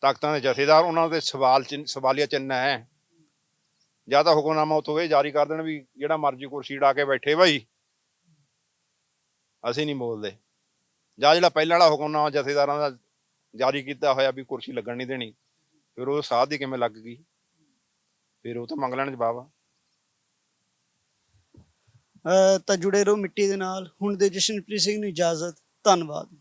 ਤਾਕਤਾਂ ਦੇ ਜਥੇਦਾਰ, ਉਹਨਾਂ ਦੇ ਸਵਾਲ ਚਿੰਨ, ਸਵਾਲੀਆ ਚਿੰਨ੍ਹ ਹੈ। ਜਾਂ ਤਾਂ ਹੁਕਮਨਾਮਾ ਉਥੋਂ ਇਹ ਜਾਰੀ ਕਰ ਦੇਣ ਵੀ ਜਿਹੜਾ ਮਰਜ਼ੀ ਕੁਰਸੀ ਢਾ ਕੇ ਬੈਠੇ ਭਾਈ ਅਸੀਂ ਨਹੀਂ ਬੋਲਦੇ। ਜਾਂ ਜਿਹੜਾ ਪਹਿਲਾਂ ਵਾਲਾ ਹੁਕਮਨਾਮਾ ਜਥੇਦਾਰਾਂ ਦਾ ਜਾਰੀ ਕੀਤਾ ਹੋਇਆ ਵੀ ਕੁਰਸੀ ਲੱਗਣ ਨਹੀਂ ਦੇਣੀ, ਫਿਰ ਉਹ ਸਾਧ ਦੀ ਕਿਵੇਂ ਲੱਗ ਗਈ? ਫਿਰ ਉਹ ਤਾਂ ਮੰਗ ਲੈਣ ਜਵਾਬ
ਆ। ਤਾਂ ਜੁੜੇ ਰਹੋ ਮਿੱਟੀ ਦੇ ਨਾਲ। ਹੁਣ ਦੇ ਜਸ਼ਨਪ੍ਰੀਤ ਸਿੰਘ ਨੂੰ ਇਜਾਜ਼ਤ। ਧੰਨਵਾਦ।